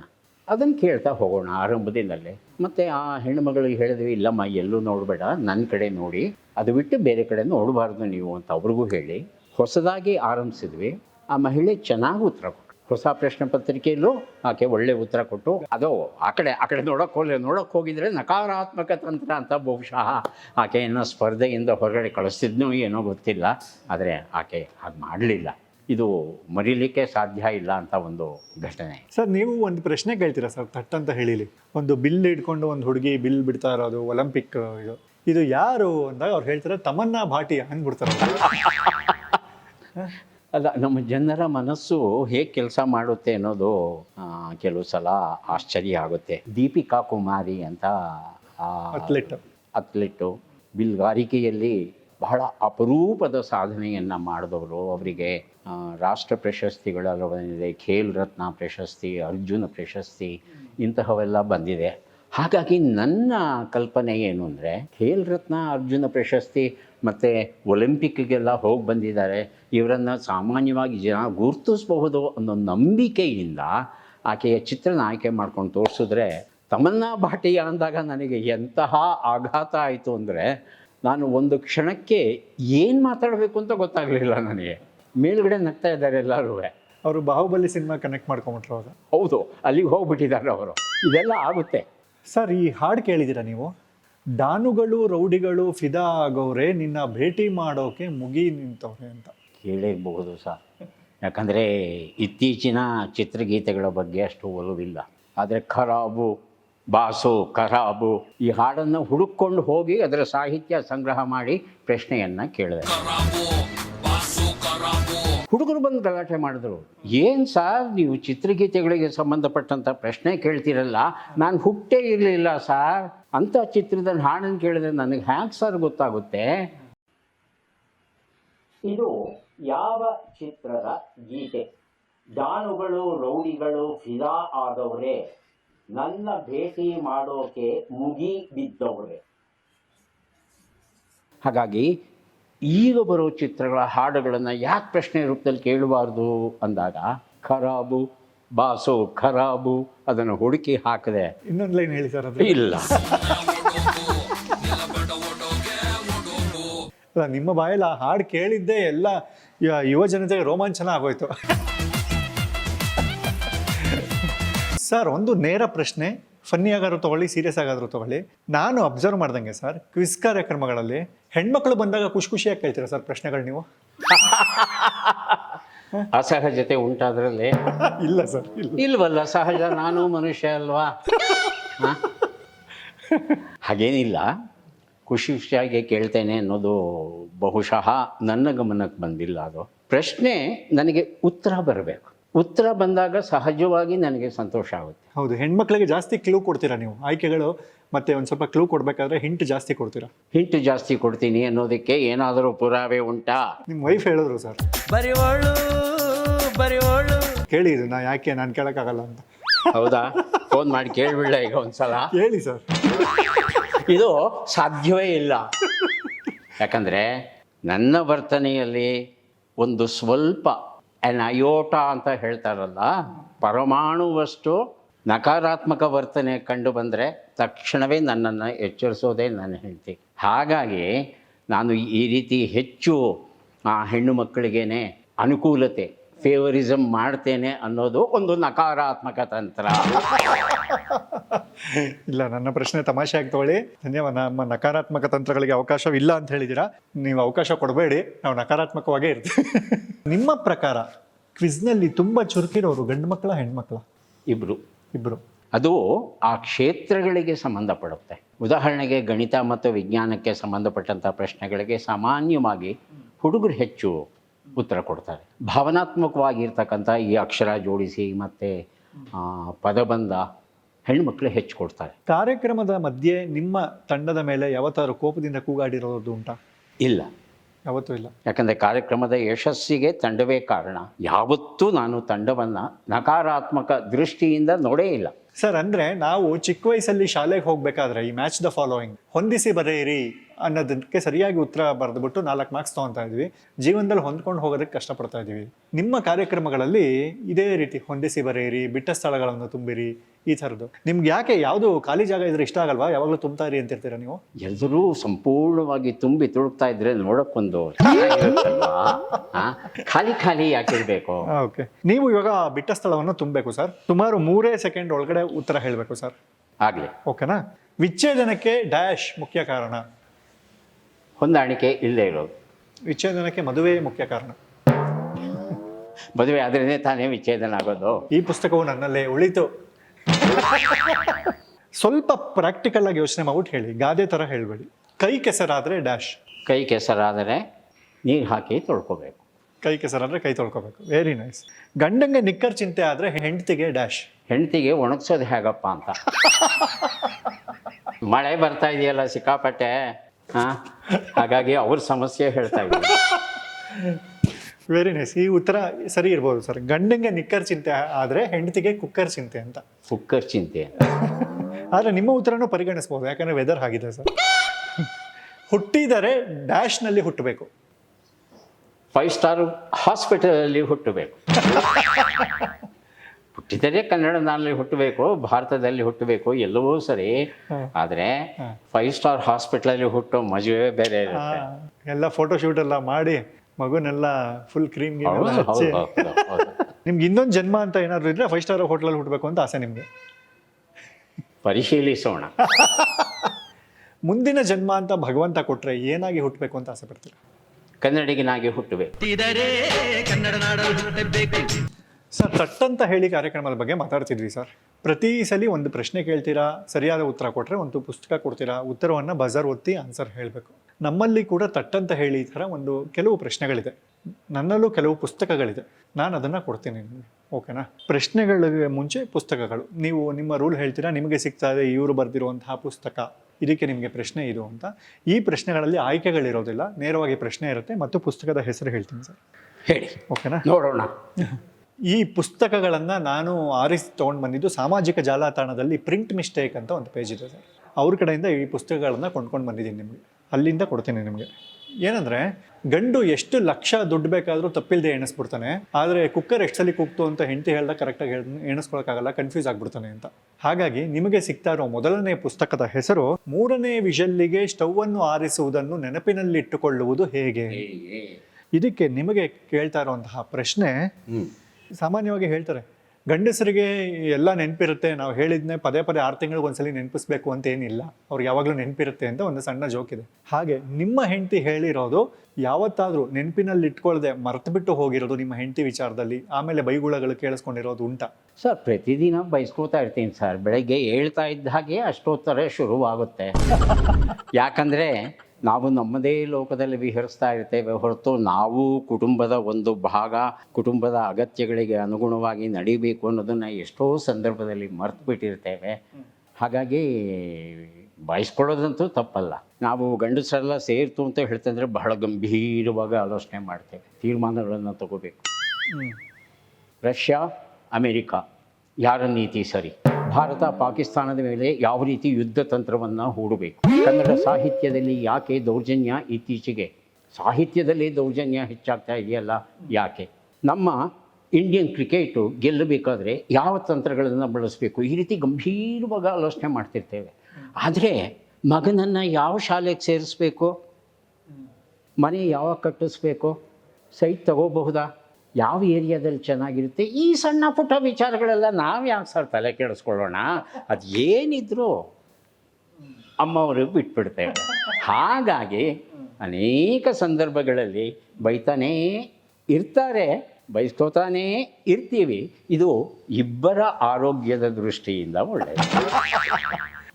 ಅದನ್ನು ಕೇಳ್ತಾ ಹೋಗೋಣ ಆರಂಭದಿಂದಲೇ. ಮತ್ತು ಆ ಹೆಣ್ಣುಮಗಳಿಗೆ ಹೇಳಿದ್ವಿ, ಇಲ್ಲಮ್ಮ, ಎಲ್ಲೂ ನೋಡಬೇಡ ನನ್ನ ಕಡೆ ನೋಡಿ. ಅದು ಬಿಟ್ಟು ಬೇರೆ ಕಡೆ ನೋಡಬಾರ್ದು ನೀವು ಅಂತ ಅವ್ರಿಗೂ ಹೇಳಿ. ಹೊಸದಾಗಿ ಆರಂಭಿಸಿದ್ವಿ. ಆ ಮಹಿಳೆ ಚೆನ್ನಾಗಿ ಉತ್ತರ ಹೊಸ ಪ್ರಶ್ನೆ ಪತ್ರಿಕೆಯಲ್ಲೂ ಆಕೆ ಒಳ್ಳೆ ಉತ್ತರ ಕೊಟ್ಟು, ಅದು ಆ ಕಡೆ ಆ ಕಡೆ ನೋಡೋಕೆ ಹೋಗಲಿ, ನೋಡೋಕೆ ಹೋಗಿದ್ರೆ ನಕಾರಾತ್ಮಕ ತಂತ್ರ ಅಂತ ಬಹುಶಃ ಆಕೆಯನ್ನು ಸ್ಪರ್ಧೆಯಿಂದ ಹೊರಗಡೆ ಕಳಿಸ್ತಿದ್ನೋ ಏನೋ ಗೊತ್ತಿಲ್ಲ, ಆದರೆ ಆಕೆ ಹಾಗೆ ಮಾಡಲಿಲ್ಲ. ಇದು ಮರೀಲಿಕ್ಕೆ ಸಾಧ್ಯ ಇಲ್ಲ ಅಂತ ಒಂದು ಘಟನೆ. ಸರ್, ನೀವು ಒಂದು ಪ್ರಶ್ನೆ ಕೇಳ್ತೀರಾ ಸರ್ ಥಟ್ ಅಂತ ಹೇಳಿಲಿ. ಒಂದು ಬಿಲ್ ಇಟ್ಕೊಂಡು ಒಂದು ಹುಡುಗಿ ಬಿಲ್ ಬಿಡ್ತಾ ಇರೋದು, ಒಲಿಂಪಿಕ್ ಇದು. ಇದು ಯಾರು ಅಂದಾಗ ಅವ್ರು ಹೇಳ್ತಾರೆ, ತಮನ್ನಾ ಭಾಟಿ ಅಂದ್ಬಿಡ್ತಾರೆ ಅಲ್ಲ ನಮ್ಮ ಜನರ ಮನಸ್ಸು ಹೇಗೆ ಕೆಲಸ ಮಾಡುತ್ತೆ ಅನ್ನೋದು ಕೆಲವು ಸಲ ಆಶ್ಚರ್ಯ ಆಗುತ್ತೆ. ದೀಪಿಕಾ ಕುಮಾರಿ ಅಂತ ಅಥ್ಲೆಟ್. ಅಥ್ಲೆಟ್ಟು ಬಿಲ್ಗಾರಿಕೆಯಲ್ಲಿ ಬಹಳ ಅಪರೂಪದ ಸಾಧನೆಯನ್ನು ಮಾಡಿದವರು. ಅವರಿಗೆ ರಾಷ್ಟ್ರ ಪ್ರಶಸ್ತಿಗಳೆಲ್ಲ ಬಂದಿದೆ ಖೇಲ್ ರತ್ನ ಪ್ರಶಸ್ತಿ ಅರ್ಜುನ ಪ್ರಶಸ್ತಿ ಇಂತಹವೆಲ್ಲ ಬಂದಿದೆ. ಹಾಗಾಗಿ ನನ್ನ ಕಲ್ಪನೆ ಏನು ಅಂದರೆ ಖೇಲ್ ರತ್ನ ಅರ್ಜುನ ಪ್ರಶಸ್ತಿ ಮತ್ತು ಒಲಿಂಪಿಕ್ಗೆಲ್ಲ ಹೋಗಿ ಬಂದಿದ್ದಾರೆ. ಇವರನ್ನು ಸಾಮಾನ್ಯವಾಗಿ ಜನ ಗುರುತಿಸಬಹುದು ಅನ್ನೋ ನಂಬಿಕೆಯಿಂದ ಆಕೆಯ ಚಿತ್ರನ ಆಯ್ಕೆ ಮಾಡ್ಕೊಂಡು ತೋರಿಸಿದ್ರೆ ತಮನ್ನಾ ಭಾಟಿಯ ಅಂದಾಗ ನನಗೆ ಎಂತಹ ಆಘಾತ ಆಯಿತು ಅಂದರೆ ನಾನು ಒಂದು ಕ್ಷಣಕ್ಕೆ ಏನು ಮಾತಾಡಬೇಕು ಅಂತ ಗೊತ್ತಾಗಲಿಲ್ಲ ನನಗೆ. ಮೇಲುಗಡೆ ನಗ್ತಾ ಇದ್ದಾರೆ ಎಲ್ಲರೂ ಅವರು ಬಾಹುಬಲಿ ಸಿನಿಮಾ ಕನೆಕ್ಟ್ ಮಾಡ್ಕೊಂಬಿಟ್ರು ಅವಾಗ. ಹೌದು ಅಲ್ಲಿಗೆ ಹೋಗ್ಬಿಟ್ಟಿದ್ದಾರೆ ಅವರು. ಇದೆಲ್ಲ ಆಗುತ್ತೆ. ಸರ್ ಈ ಹಾಡು ಕೇಳಿದ್ದೀರಾ ನೀವು? ಡಾನುಗಳು ರೌಡಿಗಳು ಫಿದಾ ಆಗೋರೆ ನಿನ್ನ ಭೇಟಿ ಮಾಡೋಕೆ ಮುಗಿ ನಿಂತವ್ರೆ ಅಂತ. ಕೇಳಿರಬಹುದು ಸರ್. ಯಾಕಂದರೆ ಇತ್ತೀಚಿನ ಚಿತ್ರಗೀತೆಗಳ ಬಗ್ಗೆ ಅಷ್ಟು ಒಲವಿಲ್ಲ. ಆದರೆ ಖರಾಬು ಬಾಸು ಖರಾಬು ಈ ಹಾಡನ್ನು ಹುಡುಕೊಂಡು ಹೋಗಿ ಅದರ ಸಾಹಿತ್ಯ ಸಂಗ್ರಹ ಮಾಡಿ ಪ್ರಶ್ನೆಯನ್ನು ಕೇಳಿದೆ. ಹುಡುಗರು ಬಂದು ಗಲಾಟೆ ಮಾಡಿದ್ರು. ಏನು ಸಾರ್ ನೀವು ಚಿತ್ರಗೀತೆಗಳಿಗೆ ಸಂಬಂಧಪಟ್ಟಂಥ ಪ್ರಶ್ನೆ ಕೇಳ್ತೀರಲ್ಲ? ನಾನು ಹುಟ್ಟೇ ಇರಲಿಲ್ಲ ಸಾರ್. ಅಂಥ ಚಿತ್ರದ ಹಾಡನ್ನು ಕೇಳಿದ್ರೆ ನನಗೆ ಹ್ಯಾಂಗೆ ಸರ್ ಗೊತ್ತಾಗುತ್ತೆ? ಇದು ಯಾವ ಚಿತ್ರದ ಗೀತೆ? ಜಾನುಗಳು ರೌಡಿಗಳು ಫಿದಾ ಆದವರೇ. ನನ್ನ ಭೇಟಿ ಮಾಡೋಕೆ ಮುಗಿ ಬಿದ್ದವರೇ. ಹಾಗಾಗಿ ಈಗ ಬರೋ ಚಿತ್ರಗಳ ಹಾಡುಗಳನ್ನು ಯಾಕೆ ಪ್ರಶ್ನೆ ರೂಪದಲ್ಲಿ ಕೇಳಬಾರ್ದು ಅಂದಾಗ ಖರಾಬು ಬಾಸು ಖರಾಬು ಅದನ್ನು ಹುಡುಕಿ ಹಾಕಿದೆ. ಇನ್ನೊಂದು ಲೈನ್ ಹೇಳಿ ಸರ್ ಅದು ಇಲ್ಲ. ಅಲ್ಲ ನಿಮ್ಮ ಬಾಯಲ್ಲಿ ಆ ಹಾಡು ಕೇಳಿದ್ದೇ ಎಲ್ಲ ಯ- ಯುವ ಜನತೆಗೆ ರೋಮಾಂಚನ ಆಗೋಯ್ತು. ಸರ್ ಒಂದು ನೇರ ಪ್ರಶ್ನೆ ಫನ್ನಿ ಆಗಾದ್ರೂ ತಗೊಳ್ಳಿ ಸೀರಿಯಸ್ ಆಗಾದ್ರೂ ತಗೊಳ್ಳಿ. ನಾನು ಅಬ್ಸರ್ವ್ ಮಾಡ್ದಂಗೆ ಸರ್ ಕ್ವಿಸ್ ಕಾರ್ಯಕ್ರಮಗಳಲ್ಲಿ ಹೆಣ್ಮಕ್ಳು ಬಂದಾಗ ಖುಷಿ ಖುಷಿಯಾಗಿ ಕೇಳ್ತೀರಾ ಸರ್ ಪ್ರಶ್ನೆಗಳು ನೀವು? ಅಸಹಜತೆ ಉಂಟಾದ್ರಲ್ಲಿ? ಇಲ್ಲ ಸರ್ ಇಲ್ಲ. ಇಲ್ವಲ್ಲ ಸಹಜ ನಾನು ಮನುಷ್ಯ ಅಲ್ವಾ? ಹ? ಹಾಗೇನಿಲ್ಲ. ಖುಷಿ ಖುಷಿಯಾಗಿ ಕೇಳ್ತೇನೆ ಅನ್ನೋದು ಬಹುಶಃ ನನ್ನ ಗಮನಕ್ಕೆ ಬಂದಿಲ್ಲ ಅದು. ಪ್ರಶ್ನೆ ನನಗೆ ಉತ್ತರ ಬರಬೇಕು. ಉತ್ತರ ಬಂದಾಗ ಸಹಜವಾಗಿ ನನಗೆ ಸಂತೋಷ ಆಗುತ್ತೆ. ಹೌದು ಹೆಣ್ಮಕ್ಳಿಗೆ ಜಾಸ್ತಿ ಕ್ಲೂ ಕೊಡ್ತೀರಾ ನೀವು? ಆಯ್ಕೆಗಳು ಮತ್ತೆ ಒಂದು ಸ್ವಲ್ಪ ಕ್ಲೂ ಕೊಡಬೇಕಾದ್ರೆ ಹಿಂಟ್ ಜಾಸ್ತಿ ಕೊಡ್ತೀರಾ? ಹಿಂಟ್ ಜಾಸ್ತಿ ಕೊಡ್ತೀನಿ ಅನ್ನೋದಕ್ಕೆ ಏನಾದರೂ ಪುರಾವೆ ಉಂಟಾ? ನಿಮ್ಮ ವೈಫ್ ಹೇಳಿದ್ರು ಸರ್ ಬರಿವೋಳು ಬರಿವೋಳು. ಕೇಳಿ ಇದು ನಾ ಯಾಕೆ ನಾನು ಕೇಳೋಕ್ಕಾಗಲ್ಲ ಅಂತ. ಹೌದಾ? ಫೋನ್ ಮಾಡಿ ಕೇಳಿಬಿಡ ಈಗ ಒಂದ್ಸಲ? ಹೇಳಿ ಸರ್ ಇದು ಸಾಧ್ಯವೇ ಇಲ್ಲ. ಯಾಕಂದರೆ ನನ್ನ ವರ್ತನೆಯಲ್ಲಿ ಒಂದು ಸ್ವಲ್ಪ ಎನ್ ಅಯೋಟ ಅಂತ ಹೇಳ್ತಾರಲ್ಲ, ಪರಮಾಣುವಷ್ಟು ನಕಾರಾತ್ಮಕ ವರ್ತನೆ ಕಂಡು ಬಂದರೆ ತಕ್ಷಣವೇ ನನ್ನನ್ನು ಎಚ್ಚರಿಸೋದೇ ನನ್ನ ಹೆಂಡತಿ. ಹಾಗಾಗಿ ನಾನು ಈ ರೀತಿ ಹೆಚ್ಚು ಆ ಹೆಣ್ಣು ಮಕ್ಕಳಿಗೇನೆ ಅನುಕೂಲತೆ ಫೇವರಿಸಮ್ ಮಾಡ್ತೇನೆ ಅನ್ನೋದು ಒಂದು ನಕಾರಾತ್ಮಕ ತಂತ್ರ. ಇಲ್ಲ ನನ್ನ ಪ್ರಶ್ನೆ ತಮಾಷೆ ಆಗಿ ತಗೊಳ್ಳಿ. ಧನ್ಯವಾದ ನಮ್ಮ ನಕಾರಾತ್ಮಕ ತಂತ್ರಗಳಿಗೆ ಅವಕಾಶವಿಲ್ಲ ಅಂತ ಹೇಳಿದ್ದೀರಾ? ನೀವು ಅವಕಾಶ ಕೊಡಬೇಡಿ ನಾವು ನಕಾರಾತ್ಮಕವಾಗೇ ಇರ್ತೀವಿ. ನಿಮ್ಮ ಪ್ರಕಾರ ಕ್ವಿಜ್ನಲ್ಲಿ ತುಂಬ ಚುರುಕಿರೋರು ಗಂಡು ಮಕ್ಕಳ ಹೆಣ್ಮಕ್ಳ ಇಬ್ಬರು ಇಬ್ಬರು ಅದು ಆ ಕ್ಷೇತ್ರಗಳಿಗೆ ಸಂಬಂಧಪಡುತ್ತೆ. ಉದಾಹರಣೆಗೆ ಗಣಿತ ಮತ್ತು ವಿಜ್ಞಾನಕ್ಕೆ ಸಂಬಂಧಪಟ್ಟಂಥ ಪ್ರಶ್ನೆಗಳಿಗೆ ಸಾಮಾನ್ಯವಾಗಿ ಹುಡುಗರು ಹೆಚ್ಚು ಉತ್ತರ ಕೊಡ್ತಾರೆ. ಭಾವನಾತ್ಮಕವಾಗಿರ್ತಕ್ಕಂಥ ಈ ಅಕ್ಷರ ಜೋಡಿಸಿ ಮತ್ತು ಪದಬಂಧ ಹೆಣ್ಮಕ್ಳು ಹೆಚ್ಚು ಕೊಡ್ತಾರೆ ಕಾರ್ಯಕ್ರಮದ ಮಧ್ಯೆ ನಿಮ್ಮ ತಂಡದ ಮೇಲೆ ಯಾವತ್ತಾದ್ರೂ ಕೋಪದಿಂದ ಕೂಗಾಡಿರೋದು ಉಂಟಾ? ಇಲ್ಲ. ಯಾವತ್ತೂ ಇಲ್ಲ. ಯಾಕಂದರೆ ಕಾರ್ಯಕ್ರಮದ ಯಶಸ್ಸಿಗೆ ತಂಡವೇ ಕಾರಣ. ಯಾವತ್ತೂ ನಾನು ತಂಡವನ್ನು ನಕಾರಾತ್ಮಕ ದೃಷ್ಟಿಯಿಂದ ನೋಡೇ ಇಲ್ಲ. ಸರ್ ಅಂದರೆ ನಾವು ಚಿಕ್ಕ ವಯಸ್ಸಲ್ಲಿ ಶಾಲೆಗೆ ಹೋಗಬೇಕಾದ್ರೆ ಈ ಮ್ಯಾಚ್ ದ ಫಾಲೋಯಿಂಗ್ ಹೊಂದಿಸಿ ಬರೆಯಿರಿ ಅನ್ನೋದಕ್ಕೆ ಸರಿಯಾಗಿ ಉತ್ತರ ಬರೆದ್ಬಿಟ್ಟು ನಾಲ್ಕು ಮಾರ್ಕ್ಸ್ ತೊಗೊತಾ ಇದ್ವಿ. ಜೀವನದಲ್ಲಿ ಹೊಂದ್ಕೊಂಡು ಹೋಗೋದಕ್ಕೆ ಕಷ್ಟಪಡ್ತಾ ಇದ್ದೀವಿ ನಿಮ್ಮ ಕಾರ್ಯಕ್ರಮಗಳಲ್ಲಿ ಇದೇ ರೀತಿ ಹೊಂದಿಸಿ ಬರೆಯಿರಿ ಬಿಟ್ಟ ಸ್ಥಳಗಳನ್ನು ತುಂಬಿರಿ ಈ ಥರದ್ದು. ನಿಮ್ಗೆ ಯಾಕೆ ಯಾವುದು ಖಾಲಿ ಜಾಗ ಇದ್ರೆ ಇಷ್ಟ ಆಗಲ್ವಾ? ಯಾವಾಗಲೂ ತುಂಬ್ತಾ ಇರಿ ಅಂತಿರ್ತೀರಾ ನೀವು? ಎಲ್ಲರೂ ಸಂಪೂರ್ಣವಾಗಿ ತುಂಬಿ ತುಳುಕ್ತಾ ಇದ್ರೆ ನೋಡಕ್ಕೊಂದು ಚೆನ್ನಾಗಿರುತ್ತಲ್ವಾ? ಆ? ಖಾಲಿ ಖಾಲಿ ಯಾಕಿರ್ಬೇಕು? ಓಕೆ. ನೀವು ಇವಾಗ ಬಿಟ್ಟ ಸ್ಥಳವನ್ನು ತುಂಬಬೇಕು ಸರ್. ಸುಮಾರು ಮೂರೇ ಸೆಕೆಂಡ್ ಒಳಗಡೆ ಉತ್ತರ ಹೇಳಬೇಕು ಸರ್. ಆಗ್ಲಿ. ಓಕೆನಾ? ವಿಚ್ಛೇದನಕ್ಕೆ ಡ್ಯಾಶ್ ಮುಖ್ಯ ಕಾರಣ. ಹೊಂದಾಣಿಕೆ ಇಲ್ಲದೆ ಇರೋದು. ವಿಚ್ಛೇದನಕ್ಕೆ ಮದುವೆ ಮುಖ್ಯ ಕಾರಣ. ಮದುವೆ ಆದ್ರೇನೆ ತಾನೇ ವಿಚ್ಛೇದನ ಆಗೋದು? ಈ ಪುಸ್ತಕವು ನನ್ನಲ್ಲೇ ಉಳಿತು. ಸ್ವಲ್ಪ ಪ್ರಾಕ್ಟಿಕಲ್ ಆಗಿ ಯೋಚನೆ ಮಾಡ್ಬಿಟ್ಟು ಹೇಳಿ. ಗಾದೆ ತರ ಹೇಳಬೇಡಿ. ಕೈ ಕೆಸರಾದ್ರೆ ಡ್ಯಾಶ್ ಕೈ ಕೆಸರಾದರೆ ನೀರು ಹಾಕಿ ತೊಳ್ಕೊಬೇಕು. ಕೈ ಕೆಸರಾದ್ರೆ ಕೈ ತೊಳ್ಕೊಬೇಕು. ವೆರಿ ನೈಸ್ ಗಂಡಂಗೆ ನಿಕ್ಕರ್ ಚಿಂತೆ ಆದ್ರೆ ಹೆಂಡತಿಗೆ ಡ್ಯಾಶ್ ಹೆಂಡತಿಗೆ ಒಣಗ್ಸೋದು ಹೇಗಪ್ಪ ಅಂತ. ಮಳೆ ಬರ್ತಾ ಇದೆಯಲ್ಲ ಸಿಕ್ಕಾಪಟ್ಟೆ? ಹಾಂ? ಹಾಗಾಗಿ ಅವ್ರ ಸಮಸ್ಯೆ ಹೇಳ್ತಾ ಇದ್ದೀನಿ. ವೆರಿ ನೈಸ್ ಈ ಉತ್ತರ ಸರಿ ಇರ್ಬೋದು ಸರ್. ಗಂಡಂಗೆ ನಿಕ್ಕರ್ ಚಿಂತೆ ಆದರೆ ಹೆಂಡತಿಗೆ ಕುಕ್ಕರ್ ಚಿಂತೆ ಅಂತ. ಕುಕ್ಕರ್ ಚಿಂತೆ. ಆದ್ರೆ ನಿಮ್ಮ ಉತ್ತರನೂ ಪರಿಗಣಿಸ್ಬೋದು. ಯಾಕಂದ್ರೆ ವೆದರ್ ಆಗಿದೆ ಸರ್. ಹುಟ್ಟಿದರೆ ಡ್ಯಾಶ್ನಲ್ಲಿ ಹುಟ್ಟಬೇಕು. ಫೈವ್ ಸ್ಟಾರ್ ಹಾಸ್ಪಿಟಲಲ್ಲಿ ಹುಟ್ಟಬೇಕು. ಹುಟ್ಟಿದರೆ ಕನ್ನಡದಲ್ಲಿ ಹುಟ್ಟಬೇಕು ಭಾರತದಲ್ಲಿ ಹುಟ್ಟಬೇಕು ಎಲ್ಲವೂ ಸರಿ. ಆದರೆ ಫೈವ್ ಸ್ಟಾರ್ ಹಾಸ್ಪಿಟಲಲ್ಲಿ ಹುಟ್ಟೋ ಮಜವೇ ಬೇರೆ ಇರುತ್ತೆ. ಎಲ್ಲ ಫೋಟೋಶೂಟ್ ಎಲ್ಲ ಮಾಡಿ ಮಗುನೆಲ್ಲ ಫುಲ್ ಕ್ರೀಮ್ ಹಚ್ಚಿ. ನಿಮ್ಗೆ ಇನ್ನೊಂದು ಜನ್ಮ ಅಂತ ಏನಾದ್ರು ಇದ್ರೆ ಫೈವ್ ಸ್ಟಾರ್ ಹೋಟ್ಲಲ್ಲಿ ಹುಟ್ಟಬೇಕು ಅಂತ ಆಸೆ ನಿಮಗೆ. ಪರಿಶೀಲಿಸೋಣ. ಮುಂದಿನ ಜನ್ಮ ಅಂತ ಭಗವಂತ ಕೊಟ್ರೆ ಏನಾಗಿ ಹುಟ್ಟಬೇಕು ಅಂತ ಆಸೆ ಪಡ್ತೀರಾ? ಕನ್ನಡಿಗನಾಗಿ ಹುಟ್ಟಬೇಕು. ಸರ್ ತಟ್ಟಂತ ಹೇಳಿ ಕಾರ್ಯಕ್ರಮದ ಬಗ್ಗೆ ಮಾತಾಡ್ತಿದ್ವಿ ಸರ್. ಪ್ರತಿ ಸಲ ಒಂದು ಪ್ರಶ್ನೆ ಕೇಳ್ತೀರಾ ಸರಿಯಾದ ಉತ್ತರ ಕೊಟ್ಟರೆ ಒಂದು ಪುಸ್ತಕ ಕೊಡ್ತೀರಾ ಉತ್ತರವನ್ನು ಬಜಾರ್ ಒತ್ತಿ ಆನ್ಸರ್ ಹೇಳಬೇಕು. ನಮ್ಮಲ್ಲಿ ಕೂಡ ತಟ್ಟಂತ ಹೇಳಿ ಈ ಥರ ಒಂದು ಕೆಲವು ಪ್ರಶ್ನೆಗಳಿದೆ. ನನ್ನಲ್ಲೂ ಕೆಲವು ಪುಸ್ತಕಗಳಿದೆ. ನಾನು ಅದನ್ನು ಕೊಡ್ತೀನಿ ನಿಮಗೆ. ಓಕೆನಾ ಪ್ರಶ್ನೆಗಳಿಗೆ ಮುಂಚೆ ಪುಸ್ತಕಗಳು. ನೀವು ನಿಮ್ಮ ರೂಲ್ ಹೇಳ್ತೀರಾ ನಿಮಗೆ ಸಿಗ್ತಾ ಇದೆ ಇವರು ಬರೆದಿರುವಂತಹ ಪುಸ್ತಕ. ಇದಕ್ಕೆ ನಿಮಗೆ ಪ್ರಶ್ನೆ ಇದು ಅಂತ. ಈ ಪ್ರಶ್ನೆಗಳಲ್ಲಿ ಆಯ್ಕೆಗಳಿರೋದಿಲ್ಲ. ನೇರವಾಗಿ ಪ್ರಶ್ನೆ ಇರುತ್ತೆ ಮತ್ತು ಪುಸ್ತಕದ ಹೆಸರು ಹೇಳ್ತೀನಿ ಸರ್. ಹೇಳಿ. ಓಕೆನಾ ನೋಡೋಣ. ಈ ಪುಸ್ತಕಗಳನ್ನು ನಾನು ಆರಿಸಿ ತೊಗೊಂಡು ಬಂದಿದ್ದು ಸಾಮಾಜಿಕ ಜಾಲತಾಣದಲ್ಲಿ ಪ್ರಿಂಟ್ ಮಿಸ್ಟೇಕ್ ಅಂತ ಒಂದು ಪೇಜ್ ಇದೆ ಸರ್. ಅವ್ರ ಕಡೆಯಿಂದ ಈ ಪುಸ್ತಕಗಳನ್ನು ಕೊಂಡ್ಕೊಂಡು ಬಂದಿದ್ದೀನಿ ನಿಮಗೆ. ಅಲ್ಲಿಂದ ಕೊಡ್ತೀನಿ ನಿಮಗೆ. ಏನಂದರೆ ಗಂಡು ಎಷ್ಟು ಲಕ್ಷ ದುಡ್ಡು ಬೇಕಾದರೂ ತಪ್ಪಿಲ್ಲದೆ ಎಣಿಸ್ಬಿಡ್ತಾನೆ ಆದರೆ ಕುಕ್ಕರ್ ಎಷ್ಟು ಸಲ ಕುಕ್ತು ಅಂತ ಹೆಂಡತಿ ಹೇಳ್ದ ಕರೆಕ್ಟಾಗಿ ಎಣಿಸ್ಕೊಳಕ್ಕಾಗಲ್ಲ ಕನ್ಫ್ಯೂಸ್ ಆಗ್ಬಿಡ್ತಾನೆ ಅಂತ. ಹಾಗಾಗಿ ನಿಮಗೆ ಸಿಗ್ತಾ ಇರೋ ಮೊದಲನೇ ಪುಸ್ತಕದ ಹೆಸರು ಮೂರನೇ ವಿಷಲ್ಲಿಗೆ ಸ್ಟೌವನ್ನು ಆರಿಸುವುದನ್ನು ನೆನಪಿನಲ್ಲಿಟ್ಟುಕೊಳ್ಳುವುದು ಹೇಗೆ? ಇದಕ್ಕೆ ನಿಮಗೆ ಕೇಳ್ತಾ ಇರುವಂತಹ ಪ್ರಶ್ನೆ ಸಾಮಾನ್ಯವಾಗಿ ಹೇಳ್ತಾರೆ, ಗಂಡಸರಿಗೆ ಎಲ್ಲ ನೆನಪಿರುತ್ತೆ, ನಾವು ಹೇಳಿದ್ನೆ ಪದೇ ಪದೇ ಆರು ತಿಂಗಳಿಗೆ ಒಂದ್ಸಲಿ ನೆನಪಿಸ್ಬೇಕು ಅಂತ ಏನಿಲ್ಲ, ಅವ್ರಿಗೆ ಯಾವಾಗಲೂ ನೆನಪಿರುತ್ತೆ ಅಂತ ಒಂದು ಸಣ್ಣ ಜೋಕ್ ಇದೆ. ಹಾಗೆ ನಿಮ್ಮ ಹೆಂಡತಿ ಹೇಳಿರೋದು, ಯಾವತ್ತಾದರೂ ನೆನಪಿನಲ್ಲಿ ಇಟ್ಕೊಳ್ಳದೆ ಮರೆತುಬಿಟ್ಟು ಹೋಗಿರೋದು ನಿಮ್ಮ ಹೆಂಡತಿ ವಿಚಾರದಲ್ಲಿ, ಆಮೇಲೆ ಬೈಗುಳಗಳು ಕೇಳಿಸ್ಕೊಂಡಿರೋದು ಉಂಟಾ? ಸರ್, ಪ್ರತಿದಿನ ಬಯಸ್ಕೋತಾ ಇರ್ತೀನಿ ಸರ್, ಬೆಳಗ್ಗೆ ಹೇಳ್ತಾ ಇದ್ದ ಹಾಗೆ ಅಷ್ಟೋತ್ತರ ಶುರುವಾಗುತ್ತೆ. ಯಾಕಂದರೆ ನಾವು ನಮ್ಮದೇ ಲೋಕದಲ್ಲಿ ವಿಹರಿಸ್ತಾ ಇರ್ತೇವೆ ಹೊರತು ನಾವು ಕುಟುಂಬದ ಒಂದು ಭಾಗ ಕುಟುಂಬದ ಅಗತ್ಯಗಳಿಗೆ ಅನುಗುಣವಾಗಿ ನಡಿಬೇಕು ಅನ್ನೋದನ್ನು ಎಷ್ಟೋ ಸಂದರ್ಭದಲ್ಲಿ ಮರ್ತು ಬಿಟ್ಟಿರ್ತೇವೆ. ಹಾಗಾಗಿ ಬಯಸ್ಕೊಳ್ಳೋದಂತೂ ತಪ್ಪಲ್ಲ. ನಾವು ಗಂಡಸರೆಲ್ಲ ಸೇರ್ತು ಅಂತ ಹೇಳ್ತಂದ್ರೆ ಬಹಳ ಗಂಭೀರವಾಗಿ ಆಲೋಚನೆ ಮಾಡ್ತೇವೆ. ತೀರ್ಮಾನಗಳನ್ನು ತಗೋಬೇಕು. ರಷ್ಯಾ ಅಮೇರಿಕಾ ಯಾರ ನೀತಿ ಸರಿ? ಭಾರತ ಪಾಕಿಸ್ತಾನದ ಮೇಲೆ ಯಾವ ರೀತಿ ಯುದ್ಧ ತಂತ್ರವನ್ನು ಹೂಡಬೇಕು? ಕನ್ನಡ ಸಾಹಿತ್ಯದಲ್ಲಿ ಯಾಕೆ ದೌರ್ಜನ್ಯ ಇತ್ತೀಚೆಗೆ? ಸಾಹಿತ್ಯದಲ್ಲಿ ದೌರ್ಜನ್ಯ ಹೆಚ್ಚಾಗ್ತಾ ಇದೆಯಲ್ಲ ಯಾಕೆ? ನಮ್ಮ ಇಂಡಿಯನ್ ಕ್ರಿಕೆಟು ಗೆಲ್ಲಬೇಕಾದ್ರೆ ಯಾವ ತಂತ್ರಗಳನ್ನು ಬಳಸಬೇಕು? ಈ ರೀತಿ ಗಂಭೀರವಾಗಿ ಆಲೋಚನೆ ಮಾಡ್ತಿರ್ತೇವೆ. ಆದರೆ ಮಗನನ್ನು ಯಾವ ಶಾಲೆಗೆ ಸೇರಿಸ್ಬೇಕು? ಮನೆ ಯಾವಾಗ ಕಟ್ಟಿಸ್ಬೇಕು? ಸೈಟ್ ತಗೋಬಹುದಾ? ಯಾವ ಏರಿಯಾದಲ್ಲಿ ಚೆನ್ನಾಗಿರುತ್ತೆ? ಈ ಸಣ್ಣ ಪುಟ್ಟ ವಿಚಾರಗಳೆಲ್ಲ ನಾವು ಯಾಕೆ ಸರ್ ತಲೆ ಕೆಡಿಸ್ಕೊಳ್ಳೋಣ? ಅದು ಏನಿದ್ರು ಅಮ್ಮವರು ಬಿಟ್ಬಿಡ್ತೇವೆ. ಹಾಗಾಗಿ ಅನೇಕ ಸಂದರ್ಭಗಳಲ್ಲಿ ಬೈತಾನೇ ಇರ್ತಾರೆ ಬಯಸ್ಕೋತಾನೇ ಇರ್ತೀವಿ. ಇದು ಇಬ್ಬರ ಆರೋಗ್ಯದ ದೃಷ್ಟಿಯಿಂದ ಒಳ್ಳೆಯದು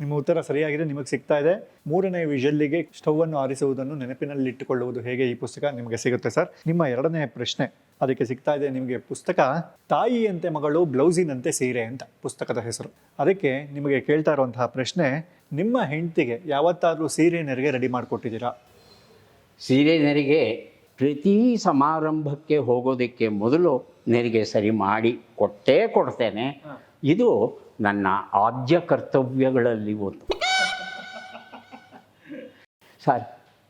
ನಿಮ್ಮ ಉತ್ತರ ಸರಿಯಾಗಿದೆ ನಿಮಗೆ ಸಿಗ್ತಾ ಇದೆ. ಮೂರನೇ ವಿಷಲ್ಲಿಗೆ ಸ್ಟವ್ ಅನ್ನು ಆರಿಸುವುದನ್ನು ನೆನಪಿನಲ್ಲಿ ಇಟ್ಟುಕೊಳ್ಳುವುದು ಹೇಗೆ ಈ ಪುಸ್ತಕ ನಿಮಗೆ ಸಿಗುತ್ತೆ ಸರ್? ನಿಮ್ಮ ಎರಡನೇ ಪ್ರಶ್ನೆ ಅದಕ್ಕೆ ಸಿಗ್ತಾ ಇದೆ ನಿಮಗೆ ಪುಸ್ತಕ ತಾಯಿಯಂತೆ ಮಗಳು ಬ್ಲೌಸಿನಂತೆ ಸೀರೆ ಅಂತ ಪುಸ್ತಕದ ಹೆಸರು. ಅದಕ್ಕೆ ನಿಮಗೆ ಕೇಳ್ತಾ ಇರುವಂತಹ ಪ್ರಶ್ನೆ ನಿಮ್ಮ ಹೆಂಡತಿಗೆ ಯಾವತ್ತಾದರೂ ಸೀರೆ ನೆರಿಗೆ ರೆಡಿ ಮಾಡಿಕೊಟ್ಟಿದ್ದೀರಾ? ಸೀರೆ ನೆರಿಗೆ ಪ್ರತಿ ಸಮಾರಂಭಕ್ಕೆ ಹೋಗೋದಕ್ಕೆ ಮೊದಲು ನೆರಿಗೆ ಸರಿ ಮಾಡಿ ಕೊಟ್ಟೇ ಕೊಡ್ತೇನೆ. ಇದು ನನ್ನ ಆದ್ಯ ಕರ್ತವ್ಯಗಳಲ್ಲಿ ಒಂದು ಸರ್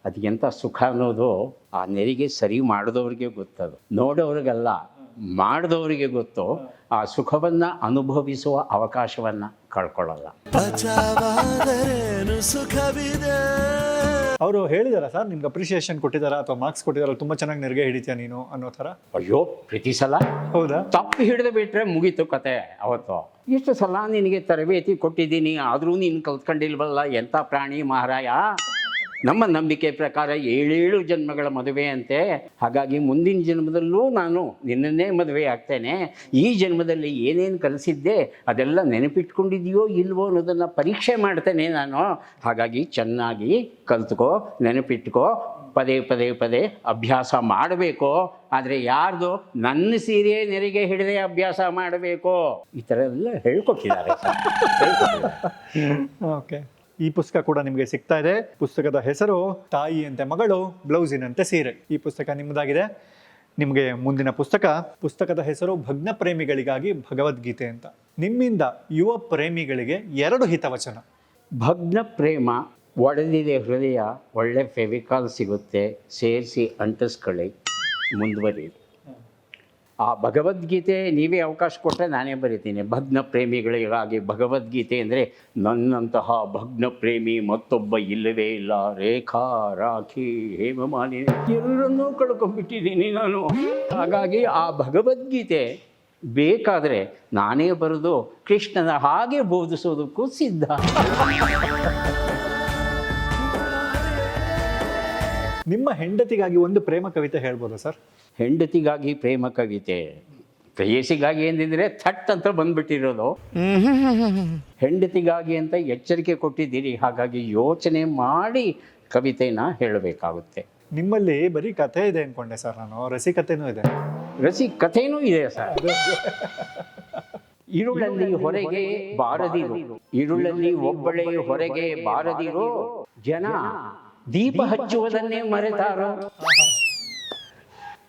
ಅದು ಸುಖ ಅನ್ನೋದು ಆ ನೆರಿಗೆ ಸರಿ ಮಾಡಿದವ್ರಿಗೆ ಗೊತ್ತದು. ನೋಡೋರಿಗಲ್ಲ, ಮಾಡಿದವರಿಗೆ ಗೊತ್ತು. ಆ ಸುಖವನ್ನು ಅನುಭವಿಸುವ ಅವಕಾಶವನ್ನು ಕಳ್ಕೊಳ್ಳಲ್ಲ. ಸುಖವಿದೆ. ಅವರು ಹೇಳಿದಾರ ಸರ್ ನಿಮ್ಗೆ ಅಪ್ರಿಷಿಯೇಷನ್ ಕೊಟ್ಟಿದಾರ ಅಥವಾ ಮಾರ್ಕ್ಸ್ ಕೊಟ್ಟಿದಾರ ತುಂಬಾ ಚೆನ್ನಾಗಿ ನೆರಿಗೆ ಹಿಡಿತೀಯ ನೀನು ಅನ್ನೋ ತರ ಅಯ್ಯೋ ಪ್ರತಿ ಸಲ? ಹೌದಾ? ತಪ್ಪು ಹಿಡಿದು ಬಿಟ್ರೆ ಮುಗೀತು ಕತೆ ಅವತ್ತು. ಇಷ್ಟು ಸಲ ನಿನಗೆ ತರಬೇತಿ ಕೊಟ್ಟಿದ್ದೀನಿ ಆದರೂ ನೀನು ಕಲ್ತ್ಕೊಂಡಿಲ್ವಲ್ಲ ಎಂಥ ಪ್ರಾಣಿ ಮಹಾರಾಯ? ನಮ್ಮ ನಂಬಿಕೆ ಪ್ರಕಾರ ಏಳೇಳು ಜನ್ಮಗಳ ಮದುವೆ ಅಂತೆ. ಹಾಗಾಗಿ ಮುಂದಿನ ಜನ್ಮದಲ್ಲೂ ನಾನು ನಿನ್ನನ್ನೇ ಮದುವೆ ಆಗ್ತೇನೆ. ಈ ಜನ್ಮದಲ್ಲಿ ಏನೇನು ಕಲಿಸಿದ್ದೆ ಅದೆಲ್ಲ ನೆನಪಿಟ್ಕೊಂಡಿದೆಯೋ ಇಲ್ವೋ ಅನ್ನೋದನ್ನು ಪರೀಕ್ಷೆ ಮಾಡ್ತೇನೆ ನಾನು. ಹಾಗಾಗಿ ಚೆನ್ನಾಗಿ ಕಲ್ತ್ಕೋ, ನೆನಪಿಟ್ಕೋ, ಪದೇ ಪದೇ ಪದೇ ಅಭ್ಯಾಸ ಮಾಡಬೇಕು. ಆದರೆ ಯಾರ್ದು ನನ್ನ ಸೀರೆ ನೆರಿಗೆ ಹಿಡಿದೇ ಅಭ್ಯಾಸ ಮಾಡಬೇಕು? ಈ ಥರ ಎಲ್ಲ ಹೇಳ್ಕೊಟ್ಟಿದ್ದಾರೆ. ಓಕೆ ಈ ಪುಸ್ತಕ ಕೂಡ ನಿಮಗೆ ಸಿಗ್ತಾ ಇದೆ. ಪುಸ್ತಕದ ಹೆಸರು, ತಾಯಿಯಂತೆ ಮಗಳು, ಬ್ಲೌಸಿನಂತೆ ಸೀರೆ. ಈ ಪುಸ್ತಕ ನಿಮ್ಮದಾಗಿದೆ. ನಿಮಗೆ ಮುಂದಿನ ಪುಸ್ತಕ, ಪುಸ್ತಕದ ಹೆಸರು ಭಗ್ನ ಪ್ರೇಮಿಗಳಿಗಾಗಿ ಭಗವದ್ಗೀತೆ ಅಂತ. ನಿಮ್ಮಿಂದ ಯುವ ಪ್ರೇಮಿಗಳಿಗೆ ಎರಡು ಹಿತವಚನ. ಭಗ್ನ ಪ್ರೇಮ ಒಡೆದಿದೆ ಹೃದಯ, ಒಳ್ಳೆ ಫೆವಿಕಾಲ್ ಸಿಗುತ್ತೆ, ಸೇರಿಸಿ ಅಂಟಿಸ್ಕೊಳ್ಳಿ ಮುಂದುವರಿ ಆ ಭಗವದ್ಗೀತೆ ನೀವೇ ಅವಕಾಶ ಕೊಟ್ಟರೆ ನಾನೇ ಬರಿತೀನಿ. ಭಗ್ನ ಪ್ರೇಮಿಗಳಿಗಾಗಿ ಭಗವದ್ಗೀತೆ ಅಂದರೆ ನನ್ನಂತಹ ಭಗ್ನ ಪ್ರೇಮಿ ಮತ್ತೊಬ್ಬ ಇಲ್ಲವೇ ಇಲ್ಲ. ರೇಖಾ, ರಾಖಿ, ಹೇಮಮಾಲಿನಿ, ಎಲ್ಲರನ್ನೂ ಕಳ್ಕೊಂಡ್ಬಿಟ್ಟಿದ್ದೀನಿ ನಾನು. ಹಾಗಾಗಿ ಆ ಭಗವದ್ಗೀತೆ ಬೇಕಾದರೆ ನಾನೇ ಬರೆದು ಕೃಷ್ಣನ ಹಾಗೆ ಬೋಧಿಸೋದಕ್ಕೂ ಸಿದ್ಧ. ನಿಮ್ಮ ಹೆಂಡತಿಗಾಗಿ ಒಂದು ಪ್ರೇಮ ಕವಿತೆ ಹೇಳ್ಬೋದಾ ಸರ್? ಹೆಂಡತಿಗಾಗಿ ಪ್ರೇಮ ಕವಿತೆ. ಪ್ರೇಯಸಿಗಾಗಿ ಏನಿದ್ರೆ ಥಟ್ ಅಂತ ಬಂದ್ಬಿಟ್ಟಿರೋದು. ಹೆಂಡತಿಗಾಗಿ ಅಂತ ಎಚ್ಚರಿಕೆ ಕೊಟ್ಟಿದ್ದೀರಿ ಹಾಗಾಗಿ ಯೋಚನೆ ಮಾಡಿ ಕವಿತೆನ ಹೇಳಬೇಕಾಗುತ್ತೆ. ನಿಮ್ಮಲ್ಲಿ ಬರೀ ಕಥೆ ಇದೆ ಅನ್ಕೊಂಡೆ ಸರ್ ನಾನು ರಸಿಕತೆನೂ ಇದೆ. ರಸಿ ಕಥೆನೂ ಇದೆ ಸರ್. ಈರುಳ್ಳಲ್ಲಿ ಹೊರಗೆ ಬಾರದಿರು. ಈರುಳ್ಳಲ್ಲಿ ಒಬ್ಬಳೆ ಹೊರಗೆ ಬಾರದಿರು. ಜನ ದೀಪ ಹಚ್ಚುವುದನ್ನೇ ಮರೆತಾರೋ?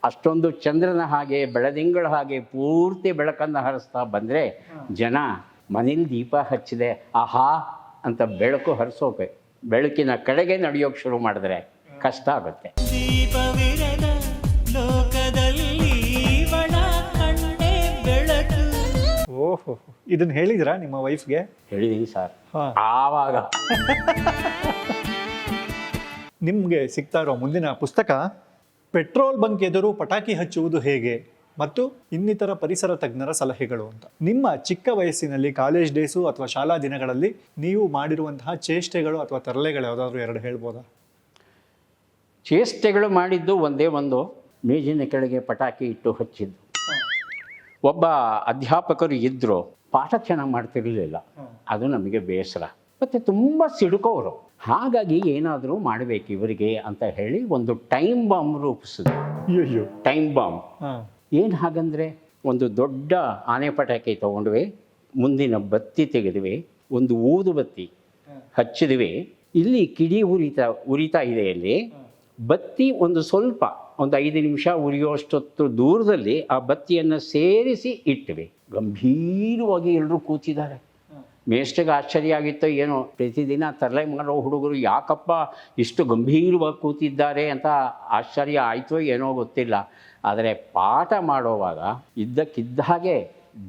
ಅಷ್ಟೊಂದು ಚಂದ್ರನ ಹಾಗೆ ಬೆಳದಿಂಗಳ ಹಾಗೆ ಪೂರ್ತಿ ಬೆಳಕನ್ನು ಹರಿಸ್ತಾ ಬಂದರೆ ಜನ ಮನೇಲಿ ದೀಪ ಹಚ್ಚಿದೆ ಆಹಾ ಅಂತ ಬೆಳಕು ಹರಿಸೋಕೆ ಬೆಳಕಿನ ಕಡೆಗೆ ನಡೆಯೋಕೆ ಶುರು ಮಾಡಿದ್ರೆ ಕಷ್ಟ ಆಗುತ್ತೆ. ಓಹೋ ಇದನ್ನ ಹೇಳಿದ್ರಾ ನಿಮ್ಮ ವೈಫ್ಗೆ ಹೇಳಿದೀನಿ ಸರ್. ಆವಾಗ. ನಿಮಗೆ ಸಿಗ್ತಾ ಇರೋ ಮುಂದಿನ ಪುಸ್ತಕ ಪೆಟ್ರೋಲ್ ಬಂಕ್ ಎದುರು ಪಟಾಕಿ ಹಚ್ಚುವುದು ಹೇಗೆ ಮತ್ತು ಇನ್ನಿತರ ಪರಿಸರ ತಜ್ಞರ ಸಲಹೆಗಳು ಅಂತ. ನಿಮ್ಮ ಚಿಕ್ಕ ವಯಸ್ಸಿನಲ್ಲಿ ಕಾಲೇಜ್ ಡೇಸು ಅಥವಾ ಶಾಲಾ ದಿನಗಳಲ್ಲಿ ನೀವು ಮಾಡಿರುವಂತಹ ಚೇಷ್ಟೆಗಳು ಅಥವಾ ತರಲೆಗಳು ಯಾವುದಾದ್ರೂ ಎರಡು ಹೇಳ್ಬೋದಾ? ಚೇಷ್ಟೆಗಳು ಮಾಡಿದ್ದು ಒಂದೇ ಒಂದು ಮೇಜಿನ ಕೆಳಗೆ ಪಟಾಕಿ ಇಟ್ಟು ಹಚ್ಚಿದ್ದು. ಒಬ್ಬ ಅಧ್ಯಾಪಕರು ಇದ್ದರು ಪಾಠ ಚೆನ್ನಾಗಿ ಮಾಡ್ತಿರಲಿಲ್ಲ. ಅದು ನಮಗೆ ಬೇಸರ. ಮತ್ತು ತುಂಬ ಸಿಡುಕೋರು ಹಾಗಾಗಿ ಏನಾದರೂ ಮಾಡಬೇಕು ಇವರಿಗೆ ಅಂತ ಹೇಳಿ ಒಂದು ಟೈಮ್ ಬಾಂಬ್ ರೂಪಿಸಿದ್ರು. ಅಯ್ಯೋ ಟೈಮ್ ಬಾಂಬ್. ಏನು ಹಾಗಂದರೆ ಒಂದು ದೊಡ್ಡ ಆನೆ ಪಟಾಕಿ ತೊಗೊಂಡ್ವಿ ಮುಂದಿನ ಬತ್ತಿ ತೆಗೆದ್ವಿ ಒಂದು ಊದು ಬತ್ತಿ ಹಚ್ಚಿದ್ವಿ. ಇಲ್ಲಿ ಕಿಡಿ ಉರಿತಾ ಉರಿತಾ ಇದೆ ಇಲ್ಲಿ ಬತ್ತಿ ಒಂದು ಸ್ವಲ್ಪ ಒಂದು ಐದು ನಿಮಿಷ ಉರಿಯುವಷ್ಟೊತ್ತು ದೂರದಲ್ಲಿ ಆ ಬತ್ತಿಯನ್ನು ಸೇರಿಸಿ ಇಟ್ವಿ ಗಂಭೀರವಾಗಿ ಎಲ್ಲರೂ ಕೂತಿದ್ದಾರೆ. ಮೇಷ್ಟಿಗೆ ಆಶ್ಚರ್ಯ ಆಗಿತ್ತು ಏನು, ಪ್ರತಿದಿನ ತರಲೆ ಮಾಡೋ ಹುಡುಗರು ಯಾಕಪ್ಪ ಇಷ್ಟು ಗಂಭೀರವಾಗಿ ಕೂತಿದ್ದಾರೆ ಅಂತ ಆಶ್ಚರ್ಯ ಆಯಿತು ಏನೋ ಗೊತ್ತಿಲ್ಲ. ಆದರೆ ಪಾಠ ಮಾಡುವಾಗ ಇದ್ದಕ್ಕಿದ್ದ ಹಾಗೆ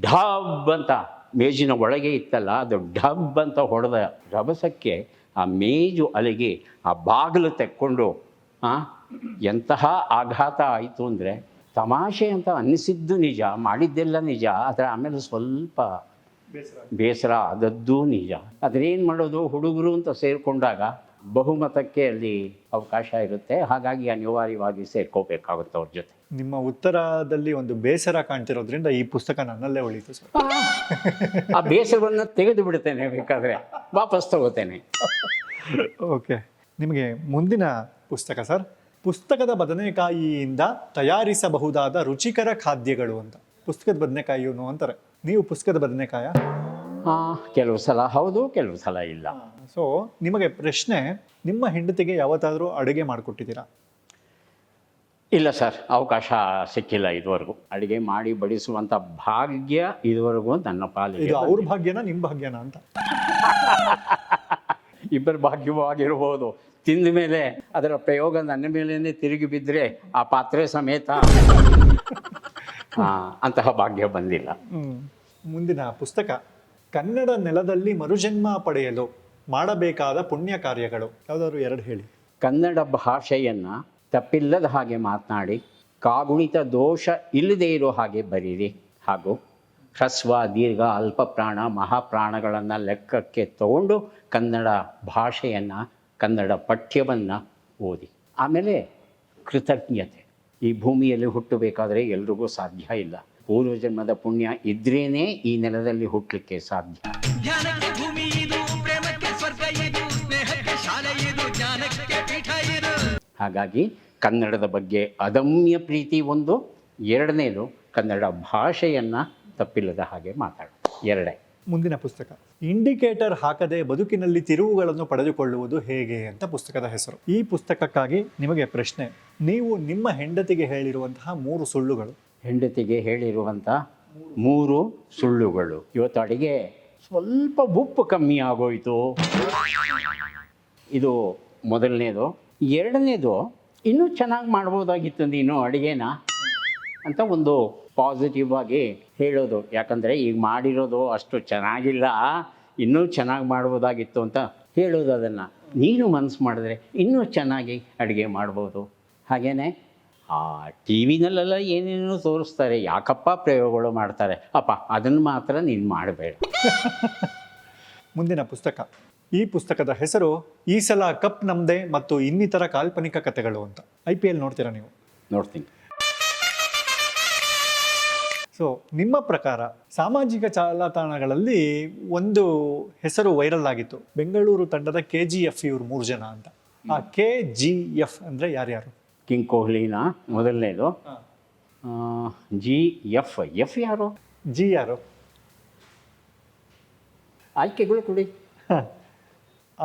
ಢಬ್ ಅಂತ ಮೇಜಿನ ಒಳಗೆ ಇತ್ತಲ್ಲ, ಅದು ಢಬ್ ಅಂತ ಹೊಡೆದ ರಭಸಕ್ಕೆ ಆ ಮೇಜು ಅಲಗಿ ಆ ಬಾಗಿಲು ತೆಕ್ಕೊಂಡು ಎಂತಹ ಆಘಾತ ಆಯಿತು ಅಂದರೆ ತಮಾಷೆ ಅಂತ ಅನ್ನಿಸಿದ್ದು ನಿಜ, ಮಾಡಿದ್ದೆಲ್ಲ ನಿಜ, ಆದರೆ ಆಮೇಲೆ ಸ್ವಲ್ಪ ಬೇಸರ ಆದದ್ದು ನಿಜ. ಅದ್ರೇನು ಮಾಡೋದು? ಹುಡುಗರು ಅಂತ ಸೇರಿಕೊಂಡಾಗ ಬಹುಮತಕ್ಕೆ ಅಲ್ಲಿ ಅವಕಾಶ ಇರುತ್ತೆ. ಹಾಗಾಗಿ ಅನಿವಾರ್ಯವಾಗಿ ಸೇರ್ಕೋಬೇಕಾಗುತ್ತೆ ಅವ್ರ ಜೊತೆ. ನಿಮ್ಮ ಉತ್ತರದಲ್ಲಿ ಒಂದು ಬೇಸರ ಕಾಣ್ತಿರೋದ್ರಿಂದ ಈ ಪುಸ್ತಕ ನನ್ನಲ್ಲೇ ಉಳಿತು ಸರ್. ಆ ಬೇಸರವನ್ನು ತೆಗೆದು ಬಿಡ್ತೇನೆ ಬೇಕಾದ್ರೆ. ವಾಪಸ್ ತಗೋತೇನೆ. ಓಕೆ. ನಿಮಗೆ ಮುಂದಿನ ಪುಸ್ತಕ ಸರ್. ಪುಸ್ತಕದ ಬದನೆಕಾಯಿಯಿಂದ ತಯಾರಿಸಬಹುದಾದ ರುಚಿಕರ ಖಾದ್ಯಗಳು ಅಂತ. ಪುಸ್ತಕದ ಬದನೆಕಾಯಿಯನ್ನು ಅಂತಾರೆ. ನೀವು ಪುಸ್ತಕದ ಬದನೆಕಾಯ? ಆ, ಕೆಲವು ಸಲ ಹೌದು ಕೆಲವು ಸಲ ಇಲ್ಲ. ಸೊ ನಿಮಗೆ ಪ್ರಶ್ನೆ ನಿಮ್ಮ ಹೆಂಡತಿಗೆ ಯಾವತ್ತಾದರೂ ಅಡುಗೆ ಮಾಡಿಕೊಟ್ಟಿದ್ದೀರಾ? ಇಲ್ಲ ಸರ್ ಅವಕಾಶ ಸಿಕ್ಕಿಲ್ಲ ಇದುವರೆಗೂ. ಅಡುಗೆ ಮಾಡಿ ಬಡಿಸುವಂಥ ಭಾಗ್ಯ ಇದುವರೆಗೂ ನನ್ನ ಪಾಲಿಗೆ ಇದು ಅವ್ರ ಭಾಗ್ಯನ ನಿಮ್ಮ ಭಾಗ್ಯನ ಅಂತ? ಇಬ್ಬರ ಭಾಗ್ಯವಾಗಿರ್ಬೋದು. ತಿಂದ ಮೇಲೆ ಅದರ ಪ್ರಯೋಗ ನನ್ನ ಮೇಲೇ ತಿರುಗಿ ಬಿದ್ದರೆ ಆ ಪಾತ್ರೆ ಸಮೇತ. ಅಂತಹ ಭಾಗ್ಯ ಬಂದಿಲ್ಲ. ಮುಂದಿನ ಪುಸ್ತಕ ಕನ್ನಡ ನೆಲದಲ್ಲಿ ಮರುಜನ್ಮ ಪಡೆಯಲು ಮಾಡಬೇಕಾದ ಪುಣ್ಯ ಕಾರ್ಯಗಳು. ಯಾವ್ದಾದ್ರು ಎರಡು ಹೇಳಿ. ಕನ್ನಡ ಭಾಷೆಯನ್ನು ತಪ್ಪಿಲ್ಲದ ಹಾಗೆ ಮಾತನಾಡಿ ಕಾಗುಣಿತ ದೋಷ ಇಲ್ಲದೇ ಇರೋ ಹಾಗೆ ಬರೀರಿ. ಹಾಗೂ ಹ್ರಸ್ವ ದೀರ್ಘ ಅಲ್ಪ ಪ್ರಾಣ ಮಹಾಪ್ರಾಣಗಳನ್ನು ಲೆಕ್ಕಕ್ಕೆ ತಗೊಂಡು ಕನ್ನಡ ಭಾಷೆಯನ್ನು ಕನ್ನಡ ಪಠ್ಯವನ್ನು ಓದಿ. ಆಮೇಲೆ ಕೃತಜ್ಞತೆ. ಈ ಭೂಮಿಯಲ್ಲಿ ಹುಟ್ಟಬೇಕಾದರೆ ಎಲ್ರಿಗೂ ಸಾಧ್ಯ ಇಲ್ಲ. ಪೂರ್ವಜನ್ಮದ ಪುಣ್ಯ ಇದ್ರೇನೆ ಈ ನೆಲದಲ್ಲಿ ಹುಟ್ಟಲಿಕ್ಕೆ ಸಾಧ್ಯ. ಹಾಗಾಗಿ ಕನ್ನಡದ ಬಗ್ಗೆ ಅದಮ್ಯ ಪ್ರೀತಿ ಒಂದು ಎರಡನೇದು ಕನ್ನಡ ಭಾಷೆಯನ್ನು ತಪ್ಪಿಲ್ಲದ ಹಾಗೆ ಮಾತಾಡೋದು ಎರಡೇ. ಮುಂದಿನ ಪುಸ್ತಕ. ಇಂಡಿಕೇಟರ್ ಹಾಕದೆ ಬದುಕಿನಲ್ಲಿ ತಿರುವುಗಳನ್ನು ಪಡೆದುಕೊಳ್ಳುವುದು ಹೇಗೆ ಅಂತ ಪುಸ್ತಕದ ಹೆಸರು. ಈ ಪುಸ್ತಕಕ್ಕಾಗಿ ನಿಮಗೆ ಪ್ರಶ್ನೆ. ನೀವು ನಿಮ್ಮ ಹೆಂಡತಿಗೆ ಹೇಳಿರುವಂತಹ ಮೂರು ಸುಳ್ಳುಗಳು. ಹೆಂಡತಿಗೆ ಹೇಳಿರುವಂಥ ಮೂರು ಸುಳ್ಳುಗಳು. ಇವತ್ತು ಅಡಿಗೆ ಸ್ವಲ್ಪ ಉಪ್ಪು ಕಮ್ಮಿ ಆಗೋಯ್ತು. ಇದು ಮೊದಲನೇದು. ಎರಡನೇದು, ಇನ್ನೂ ಚೆನ್ನಾಗಿ ಮಾಡ್ಬೋದಾಗಿತ್ತು ನೀನು ಅಡುಗೆನ ಅಂತ ಒಂದು ಪಾಸಿಟಿವ್ ಆಗಿ ಹೇಳೋದು. ಯಾಕಂದರೆ ಈಗ ಮಾಡಿರೋದು ಅಷ್ಟು ಚೆನ್ನಾಗಿಲ್ಲ. ಇನ್ನೂ ಚೆನ್ನಾಗಿ ಮಾಡ್ಬೋದಾಗಿತ್ತು ಅಂತ ಹೇಳೋದು ಅದನ್ನು. ನೀನು ಮನಸ್ಸು ಮಾಡಿದ್ರೆ ಇನ್ನೂ ಚೆನ್ನಾಗಿ ಅಡುಗೆ ಮಾಡ್ಬೋದು. ಹಾಗೆಯೇ ಆ ಟಿ ವಿನಲ್ಲೆಲ್ಲ ಏನೇನೋ ತೋರಿಸ್ತಾರೆ. ಯಾಕಪ್ಪ ಪ್ರಯೋಗಗಳು ಮಾಡ್ತಾರೆ. ಅಪ್ಪ ಅದನ್ನು ಮಾತ್ರ ನೀನು ಮಾಡಬೇಡ. ಮುಂದಿನ ಪುಸ್ತಕ. ಈ ಪುಸ್ತಕದ ಹೆಸರು ಈ ಸಲ ಕಪ್ ನಮ್ದೆ ಮತ್ತು ಇನ್ನಿತರ ಕಾಲ್ಪನಿಕ ಕಥೆಗಳು ಅಂತ. ಐ ಪಿ ಎಲ್ ನೋಡ್ತೀರಾ ನೀವು? ನೋಡ್ತೀನಿ. ಸೊ ನಿಮ್ಮ ಪ್ರಕಾರ ಸಾಮಾಜಿಕ ಜಾಲತಾಣಗಳಲ್ಲಿ ಒಂದು ಹೆಸರು ವೈರಲ್ ಆಗಿತ್ತು. ಬೆಂಗಳೂರು ತಂಡದ ಕೆ ಜಿ ಎಫ್ ಇವ್ರು ಮೂರು ಜನ ಅಂತ. ಆ ಕೆ ಜಿ ಎಫ್ ಅಂದರೆ ಯಾರ್ಯಾರು? ಕಿಂಗ್ ಕೊಹ್ಲಿನ ಮೊದಲನೇದು. ಜಿ ಎಫ್ ಎಫ್ ಯಾರು? ಜಿ ಯಾರು? ಆಯ್ಕೆಗಳು ಕೊಡಿ.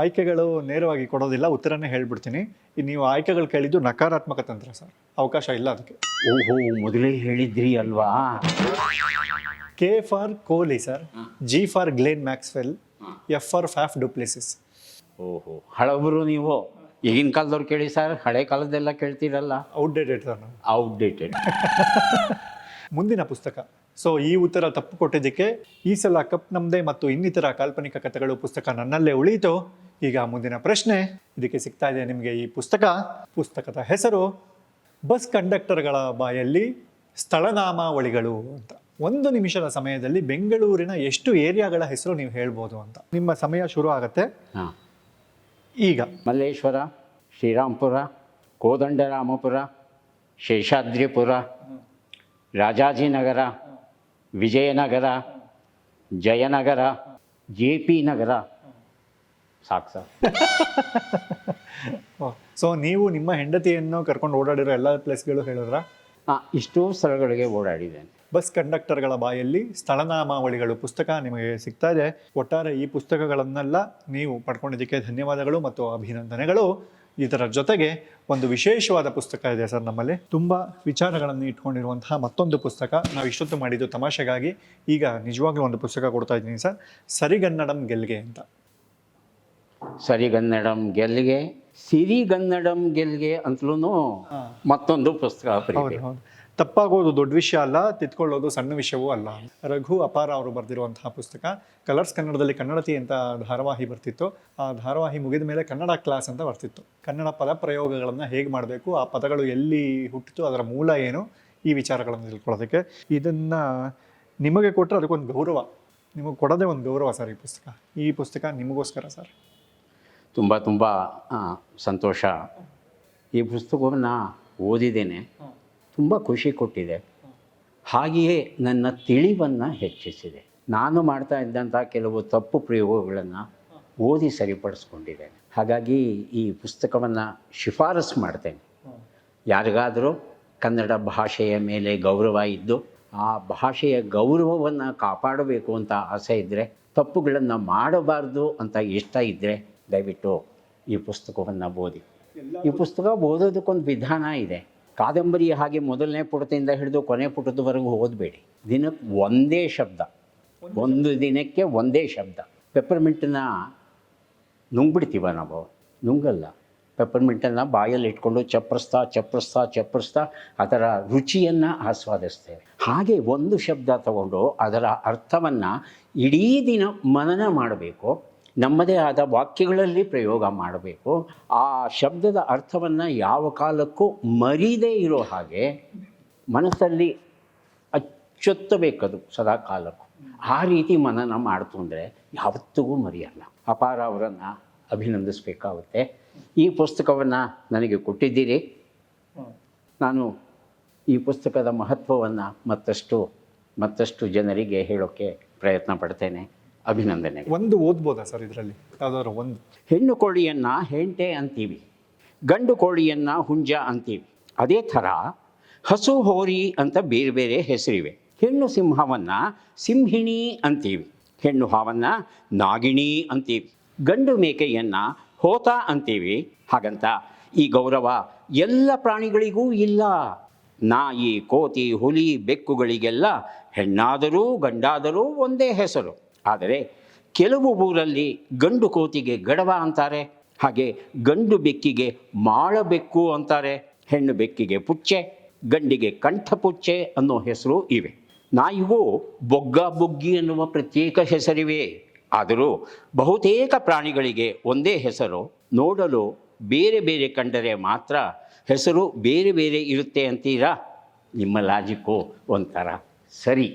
ಆಯ್ಕೆಗಳು ನೇರವಾಗಿ ಕೊಡೋದಿಲ್ಲ ಉತ್ತರನೇ ಹೇಳ್ಬಿಡ್ತೀನಿ. ನೀವು ಆಯ್ಕೆಗಳು ಕೇಳಿದ್ದು ನಕಾರಾತ್ಮಕ ತಂತ್ರ ಸರ್. ಅವಕಾಶ ಇಲ್ಲ ಅದಕ್ಕೆ. ಓಹೋ ಮೊದಲೇ ಹೇಳಿದ್ರಿ ಅಲ್ವಾ? K for Kohli sir G for Glenn Maxwell F for Faf du Plessis ಓಹೋ ಹಳಬರು ನೀವು. ಈಗಿನ ಕಾಲದವ್ರು ಕೇಳಿ ಸರ್ ಹಳೆ ಕಾಲದೆಲ್ಲ ಕೇಳ್ತೀರಲ್ಲ. ಔಟ್ಡೇಟೆಡ್ ಸರ್ ಔಟ್ ಔಟ್ಡೇಟೆಡ್ ಮುಂದಿನ ಪುಸ್ತಕ. ಸೊ ಈ ಉತ್ತರ ತಪ್ಪು ಕೊಟ್ಟಿದ್ದಕ್ಕೆ ಈ ಸಲ ಕಪ್ ನಮ್ದೆ ಮತ್ತು ಇನ್ನಿತರ ಕಾಲ್ಪನಿಕ ಕಥೆಗಳು ಪುಸ್ತಕ ನನ್ನಲ್ಲೇ ಉಳಿಯಿತು. ಈಗ ಮುಂದಿನ ಪ್ರಶ್ನೆ ಇದಕ್ಕೆ ಸಿಗ್ತಾ ಇದೆ ನಿಮಗೆ ಈ ಪುಸ್ತಕ. ಪುಸ್ತಕದ ಹೆಸರು ಬಸ್ ಕಂಡಕ್ಟರ್ಗಳ ಬಾಯಲ್ಲಿ ಸ್ಥಳನಾಮಾವಳಿಗಳು ಅಂತ. ಒಂದು ನಿಮಿಷದ ಸಮಯದಲ್ಲಿ ಬೆಂಗಳೂರಿನ ಎಷ್ಟು ಏರಿಯಾಗಳ ಹೆಸರು ನೀವು ಹೇಳ್ಬೋದು ಅಂತ. ನಿಮ್ಮ ಸಮಯ ಶುರು ಆಗತ್ತೆ. ಈಗ. Malleshwara Srirampura Kodandaramapura Sheshadripura Rajajinagar Vijayanagar Jayanagar J P Nagar. ಸಾಕು ಸರ್. ಸೊ ನೀವು ನಿಮ್ಮ ಹೆಂಡತಿಯನ್ನು ಕರ್ಕೊಂಡು ಓಡಾಡಿರೋ ಎಲ್ಲ ಪ್ಲೇಸ್ಗಳು ಹೇಳಿದ್ರ? ಹಾಂ ಇಷ್ಟೋ ಸ್ಥಳಗಳಿಗೆ ಓಡಾಡಿದ್ದೇನೆ. ಬಸ್ ಕಂಡಕ್ಟರ್ಗಳ ಬಾಯಲ್ಲಿ ಸ್ಥಳನಾಮಾವಳಿಗಳು ಪುಸ್ತಕ ನಿಮಗೆ ಸಿಗ್ತಾ ಇದೆ. ಒಟ್ಟಾರೆ ಈ ಪುಸ್ತಕಗಳನ್ನೆಲ್ಲ ನೀವು ಪಡ್ಕೊಂಡಿದ್ದಕ್ಕೆ ಧನ್ಯವಾದಗಳು ಮತ್ತು ಅಭಿನಂದನೆಗಳು. ಇದರ ಜೊತೆಗೆ ಒಂದು ವಿಶೇಷವಾದ ಪುಸ್ತಕ ಇದೆ ಸರ್ ನಮ್ಮಲ್ಲಿ. ತುಂಬ ವಿಚಾರಗಳನ್ನು ಇಟ್ಕೊಂಡಿರುವಂತಹ ಮತ್ತೊಂದು ಪುಸ್ತಕ ನಾವು ಇಷ್ಟೊತ್ತು ಮಾಡಿದ್ದು ತಮಾಷೆಗಾಗಿ. ಈಗ ನಿಜವಾಗ್ಲೂ ಒಂದು ಪುಸ್ತಕ ಕೊಡ್ತಾ ಇದ್ದೀನಿ ಸರ್. ಸರಿಗನ್ನಡಂ ಗೆಲ್ಗೆ ಅಂತ. ಸರಿಗನ್ನಡಂ ಗೆಲ್ಗೆ ಸಿರಿಗನ್ನಡಂ ಗೆಲ್ಗೆ ಅಂತಲೂ ಮತ್ತೊಂದು ಪುಸ್ತಕ ಹೌದು ಹೌದು. ತಪ್ಪಾಗೋದು ದೊಡ್ಡ ವಿಷಯ ಅಲ್ಲ ತಿದ್ಕೊಳ್ಳೋದು ಸಣ್ಣ ವಿಷಯವೂ ಅಲ್ಲ. ರಘು ಅಪಾರ ಅವರು ಬರೆದಿರುವಂತಹ ಪುಸ್ತಕ. ಕಲರ್ಸ್ ಕನ್ನಡದಲ್ಲಿ ಕನ್ನಡತಿ ಅಂತ ಧಾರಾವಾಹಿ ಬರ್ತಿತ್ತು. ಆ ಧಾರಾವಾಹಿ ಮುಗಿದ ಮೇಲೆ ಕನ್ನಡ ಕ್ಲಾಸ್ ಅಂತ ಬರ್ತಿತ್ತು. ಕನ್ನಡ ಪದ ಪ್ರಯೋಗಗಳನ್ನು ಹೇಗೆ ಮಾಡಬೇಕು ಆ ಪದಗಳು ಎಲ್ಲಿ ಹುಟ್ಟಿತು ಅದರ ಮೂಲ ಏನು ಈ ವಿಚಾರಗಳನ್ನು ತಿಳ್ಕೊಳ್ಳೋದಕ್ಕೆ. ಇದನ್ನು ನಿಮಗೆ ಕೊಟ್ಟರೆ ಅದಕ್ಕೊಂದು ಗೌರವ. ನಿಮಗೆ ಕೊಡೋದೇ ಒಂದು ಗೌರವ ಸರ್ ಈ ಪುಸ್ತಕ. ಈ ಪುಸ್ತಕ ನಿಮಗೋಸ್ಕರ ಸರ್. ತುಂಬ ತುಂಬ ಸಂತೋಷ. ಈ ಪುಸ್ತಕವನ್ನು ಓದಿದ್ದೇನೆ. ತುಂಬ ಖುಷಿ ಕೊಟ್ಟಿದೆ. ಹಾಗೆಯೇ ನನ್ನ ತಿಳಿವನ್ನು ಹೆಚ್ಚಿಸಿದೆ. ನಾನು ಮಾಡ್ತಾ ಇದ್ದಂಥ ಕೆಲವು ತಪ್ಪು ಪ್ರಯೋಗಗಳನ್ನು ಓದಿ ಸರಿಪಡಿಸ್ಕೊಂಡಿದ್ದೇನೆ. ಹಾಗಾಗಿ ಈ ಪುಸ್ತಕವನ್ನು ಶಿಫಾರಸು ಮಾಡ್ತೇನೆ. ಯಾರಿಗಾದರೂ ಕನ್ನಡ ಭಾಷೆಯ ಮೇಲೆ ಗೌರವ ಇದ್ದು, ಆ ಭಾಷೆಯ ಗೌರವವನ್ನು ಕಾಪಾಡಬೇಕು ಅಂತ ಆಸೆ ಇದ್ದರೆ ತಪ್ಪುಗಳನ್ನು ಮಾಡಬಾರ್ದು ಅಂತ ಇಷ್ಟ ಇದ್ದರೆ ದಯವಿಟ್ಟು ಈ ಪುಸ್ತಕವನ್ನು ಓದಿ. ಈ ಪುಸ್ತಕ ಓದೋದಕ್ಕೊಂದು ವಿಧಾನ ಇದೆ. ಕಾದಂಬರಿ ಹಾಗೆ ಮೊದಲನೇ ಪುಟದಿಂದ ಹಿಡಿದು ಕೊನೆ ಪುಟದವರೆಗೂ ಓದಬೇಡಿ. ದಿನಕ್ಕೆ ಒಂದೇ ಶಬ್ದ. ಒಂದು ದಿನಕ್ಕೆ ಒಂದೇ ಶಬ್ದ. ಪೆಪ್ಪರ್ಮಿಂಟನ್ನ ನುಂಗ್ಬಿಡ್ತೀವ ನಾವು? ನುಂಗಲ್ಲ. ಪೆಪ್ಪರ್ಮಿಂಟನ್ನು ಬಾಯಲ್ಲಿ ಇಟ್ಕೊಂಡು ಚಪ್ಪರಿಸ್ತಾ ಚಪ್ಪರಿಸ್ತಾ ಚಪ್ಪರಿಸ್ತಾ ಅದರ ರುಚಿಯನ್ನು ಆಸ್ವಾದಿಸ್ತೇವೆ. ಹಾಗೆ ಒಂದು ಶಬ್ದ ತಗೊಂಡು ಅದರ ಅರ್ಥವನ್ನು ಇಡೀ ದಿನ ಮನನ ಮಾಡಬೇಕು. ನಮ್ಮದೇ ಆದ ವಾಕ್ಯಗಳಲ್ಲಿ ಪ್ರಯೋಗ ಮಾಡಬೇಕು. ಆ ಶಬ್ದದ ಅರ್ಥವನ್ನು ಯಾವ ಕಾಲಕ್ಕೂ ಮರೀದೇ ಇರೋ ಹಾಗೆ ಮನಸ್ಸಲ್ಲಿ ಅಚ್ಚೊತ್ತಬೇಕದು ಸದಾ ಕಾಲಕ್ಕೂ. ಆ ರೀತಿ ಮನನ ಮಾಡ್ತು ಅಂದರೆ ಯಾವತ್ತಿಗೂ ಮರೆಯಲ್ಲ. ಅಪಾರ ಅವರನ್ನು ಅಭಿನಂದಿಸಬೇಕಾಗುತ್ತೆ. ಈ ಪುಸ್ತಕವನ್ನು ನನಗೆ ಕೊಟ್ಟಿದ್ದೀರಿ. ನಾನು ಈ ಪುಸ್ತಕದ ಮಹತ್ವವನ್ನು ಮತ್ತಷ್ಟು ಮತ್ತಷ್ಟು ಜನರಿಗೆ ಹೇಳೋಕ್ಕೆ ಪ್ರಯತ್ನ ಪಡ್ತೇನೆ. ಅಭಿನಂದನೆ ಒಂದು ಓದ್ಬೋದಾ ಸರ್ ಇದರಲ್ಲಿ? ಯಾವುದಾದ್ರು ಒಂದು. ಹೆಣ್ಣು ಕೋಳಿಯನ್ನು ಹೆಂಟೆ ಅಂತೀವಿ ಗಂಡು ಕೋಳಿಯನ್ನು ಹುಂಜ ಅಂತೀವಿ. ಅದೇ ಥರ ಹಸು ಹೋರಿ ಅಂತ ಬೇರೆ ಬೇರೆ ಹೆಸರಿವೆ. ಹೆಣ್ಣು ಸಿಂಹವನ್ನು ಸಿಂಹಿಣಿ ಅಂತೀವಿ. ಹೆಣ್ಣು ಹಾವನ್ನು ನಾಗಿಣಿ ಅಂತೀವಿ. ಗಂಡು ಮೇಕೆಯನ್ನು ಹೋತ ಅಂತೀವಿ. ಹಾಗಂತ ಈ ಗೌರವ ಎಲ್ಲ ಪ್ರಾಣಿಗಳಿಗೂ ಇಲ್ಲ. ನಾಯಿ ಕೋತಿ ಹುಲಿ ಬೆಕ್ಕುಗಳಿಗೆಲ್ಲ ಹೆಣ್ಣಾದರೂ ಗಂಡಾದರೂ ಒಂದೇ ಹೆಸರು. ಆದರೆ ಕೆಲವು ಊರಲ್ಲಿ ಗಂಡು ಕೋತಿಗೆ ಗಡವ ಅಂತಾರೆ, ಹಾಗೆ ಗಂಡು ಬೆಕ್ಕಿಗೆ ಮಾಳಬೆಕ್ಕು ಅಂತಾರೆ, ಹೆಣ್ಣು ಬೆಕ್ಕಿಗೆ ಪುಚ್ಚೆ, ಗಂಡಿಗೆ ಕಂಠಪುಚ್ಚೆ ಅನ್ನೋ ಹೆಸರು ಇವೆ. ನಾಯಿಗೂ ಬೊಗ್ಗ ಬೊಗ್ಗಿ ಎನ್ನುವ ಪ್ರತ್ಯೇಕ ಹೆಸರಿವೆ. ಆದರೂ ಬಹುತೇಕ ಪ್ರಾಣಿಗಳಿಗೆ ಒಂದೇ ಹೆಸರು. ನೋಡಲು ಬೇರೆ ಬೇರೆ ಕಂಡರೆ ಮಾತ್ರ ಹೆಸರು ಬೇರೆ ಬೇರೆ ಇರುತ್ತೆ ಅಂತೀರಾ? ನಿಮ್ಮ ಲಾಜಿಕ್ಕು ಒಂಥರ. ಸರಿ,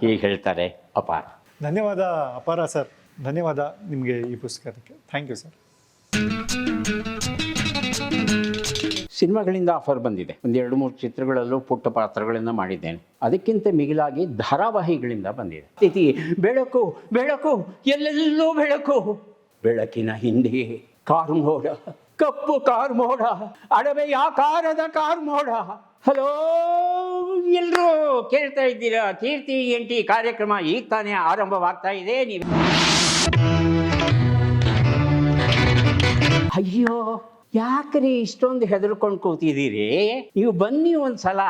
ಹೀಗೆ ಹೇಳ್ತಾರೆ ಅಪಾರ. ಧನ್ಯವಾದ ಅಪಾರ ಸರ್. ಧನ್ಯವಾದ ನಿಮಗೆ ಈ ಪುಸ್ತಕಕ್ಕೆ ಥ್ಯಾಂಕ್ ಯು ಸರ್. ಸಿನಿಮಾಗಳಿಂದ ಆಫರ್ ಬಂದಿದೆ. ಒಂದು ಎರಡು ಮೂರು ಚಿತ್ರಗಳಲ್ಲೂ ಪುಟ್ಟ ಪಾತ್ರಗಳನ್ನು ಮಾಡಿದ್ದೇನೆ. ಅದಕ್ಕಿಂತ ಮಿಗಿಲಾಗಿ ಧಾರಾವಾಹಿಗಳಿಂದ ಬಂದಿದೆ. ತಿಥಿ ಬೆಳಕು ಬೆಳಕು ಎಲ್ಲೆಲ್ಲೂ ಬೆಳಕು. ಬೆಳಕಿನ ಹಿಂದೆ ಕಾರ್ಮೋಡ. ಕಪ್ಪು ಕಾರ್ಮೋಡ ಅಡವೆ ಆಕಾರದ ಕಾರ್ಮೋಡ. ಹಲೋ ಎಲ್ಲರೂ ಕೇಳ್ತಾ ಇದ್ದೀರಾ? ಕೀರ್ತಿ ಎಂಟಿ ಕಾರ್ಯಕ್ರಮ ಈಗ ತಾನೇ ಆರಂಭವಾಗ್ತಾ ಇದೆ. ನೀವು ಅಯ್ಯೋ, ಯಾಕ್ರಿ ಇಷ್ಟೊಂದು ಹೆದರ್ಕೊಂಡು ಕೂತಿದ್ದೀರಿ? ನೀವು ಬನ್ನಿ ಒಂದ್ಸಲ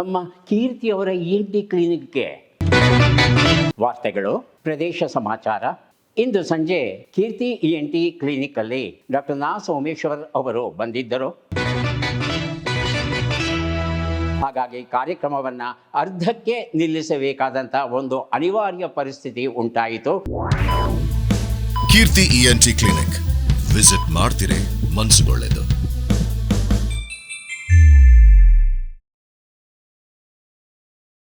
ನಮ್ಮ ಕೀರ್ತಿ ಅವರ ಎನ್ ಟಿ ಕ್ಲಿನಿಕ್ಗೆ. ವಾರ್ತೆಗಳು, ಪ್ರದೇಶ ಸಮಾಚಾರ. ಇಂದು ಸಂಜೆ ಕೀರ್ತಿ ಇ ಎನ್ ಟಿ ಕ್ಲಿನಿಕ್ಕಲ್ಲಿ ಡಾಕ್ಟರ್ ನಾ ಸೋಮೇಶ್ವರ್ ಅವರು ಬಂದಿದ್ದರು. ಹಾಗಾಗಿ ಕಾರ್ಯಕ್ರಮವನ್ನು ಅರ್ಧಕ್ಕೆ ನಿಲ್ಲಿಸಬೇಕಾದಂಥ ಒಂದು ಅನಿವಾರ್ಯ ಪರಿಸ್ಥಿತಿ ಉಂಟಾಯಿತು. Keerthi ENT clinic. ವಿಸಿಟ್ ಮಾಡ್ತಿರೇ ಮನ್ಸುಗೊಳ್ಳೆದು.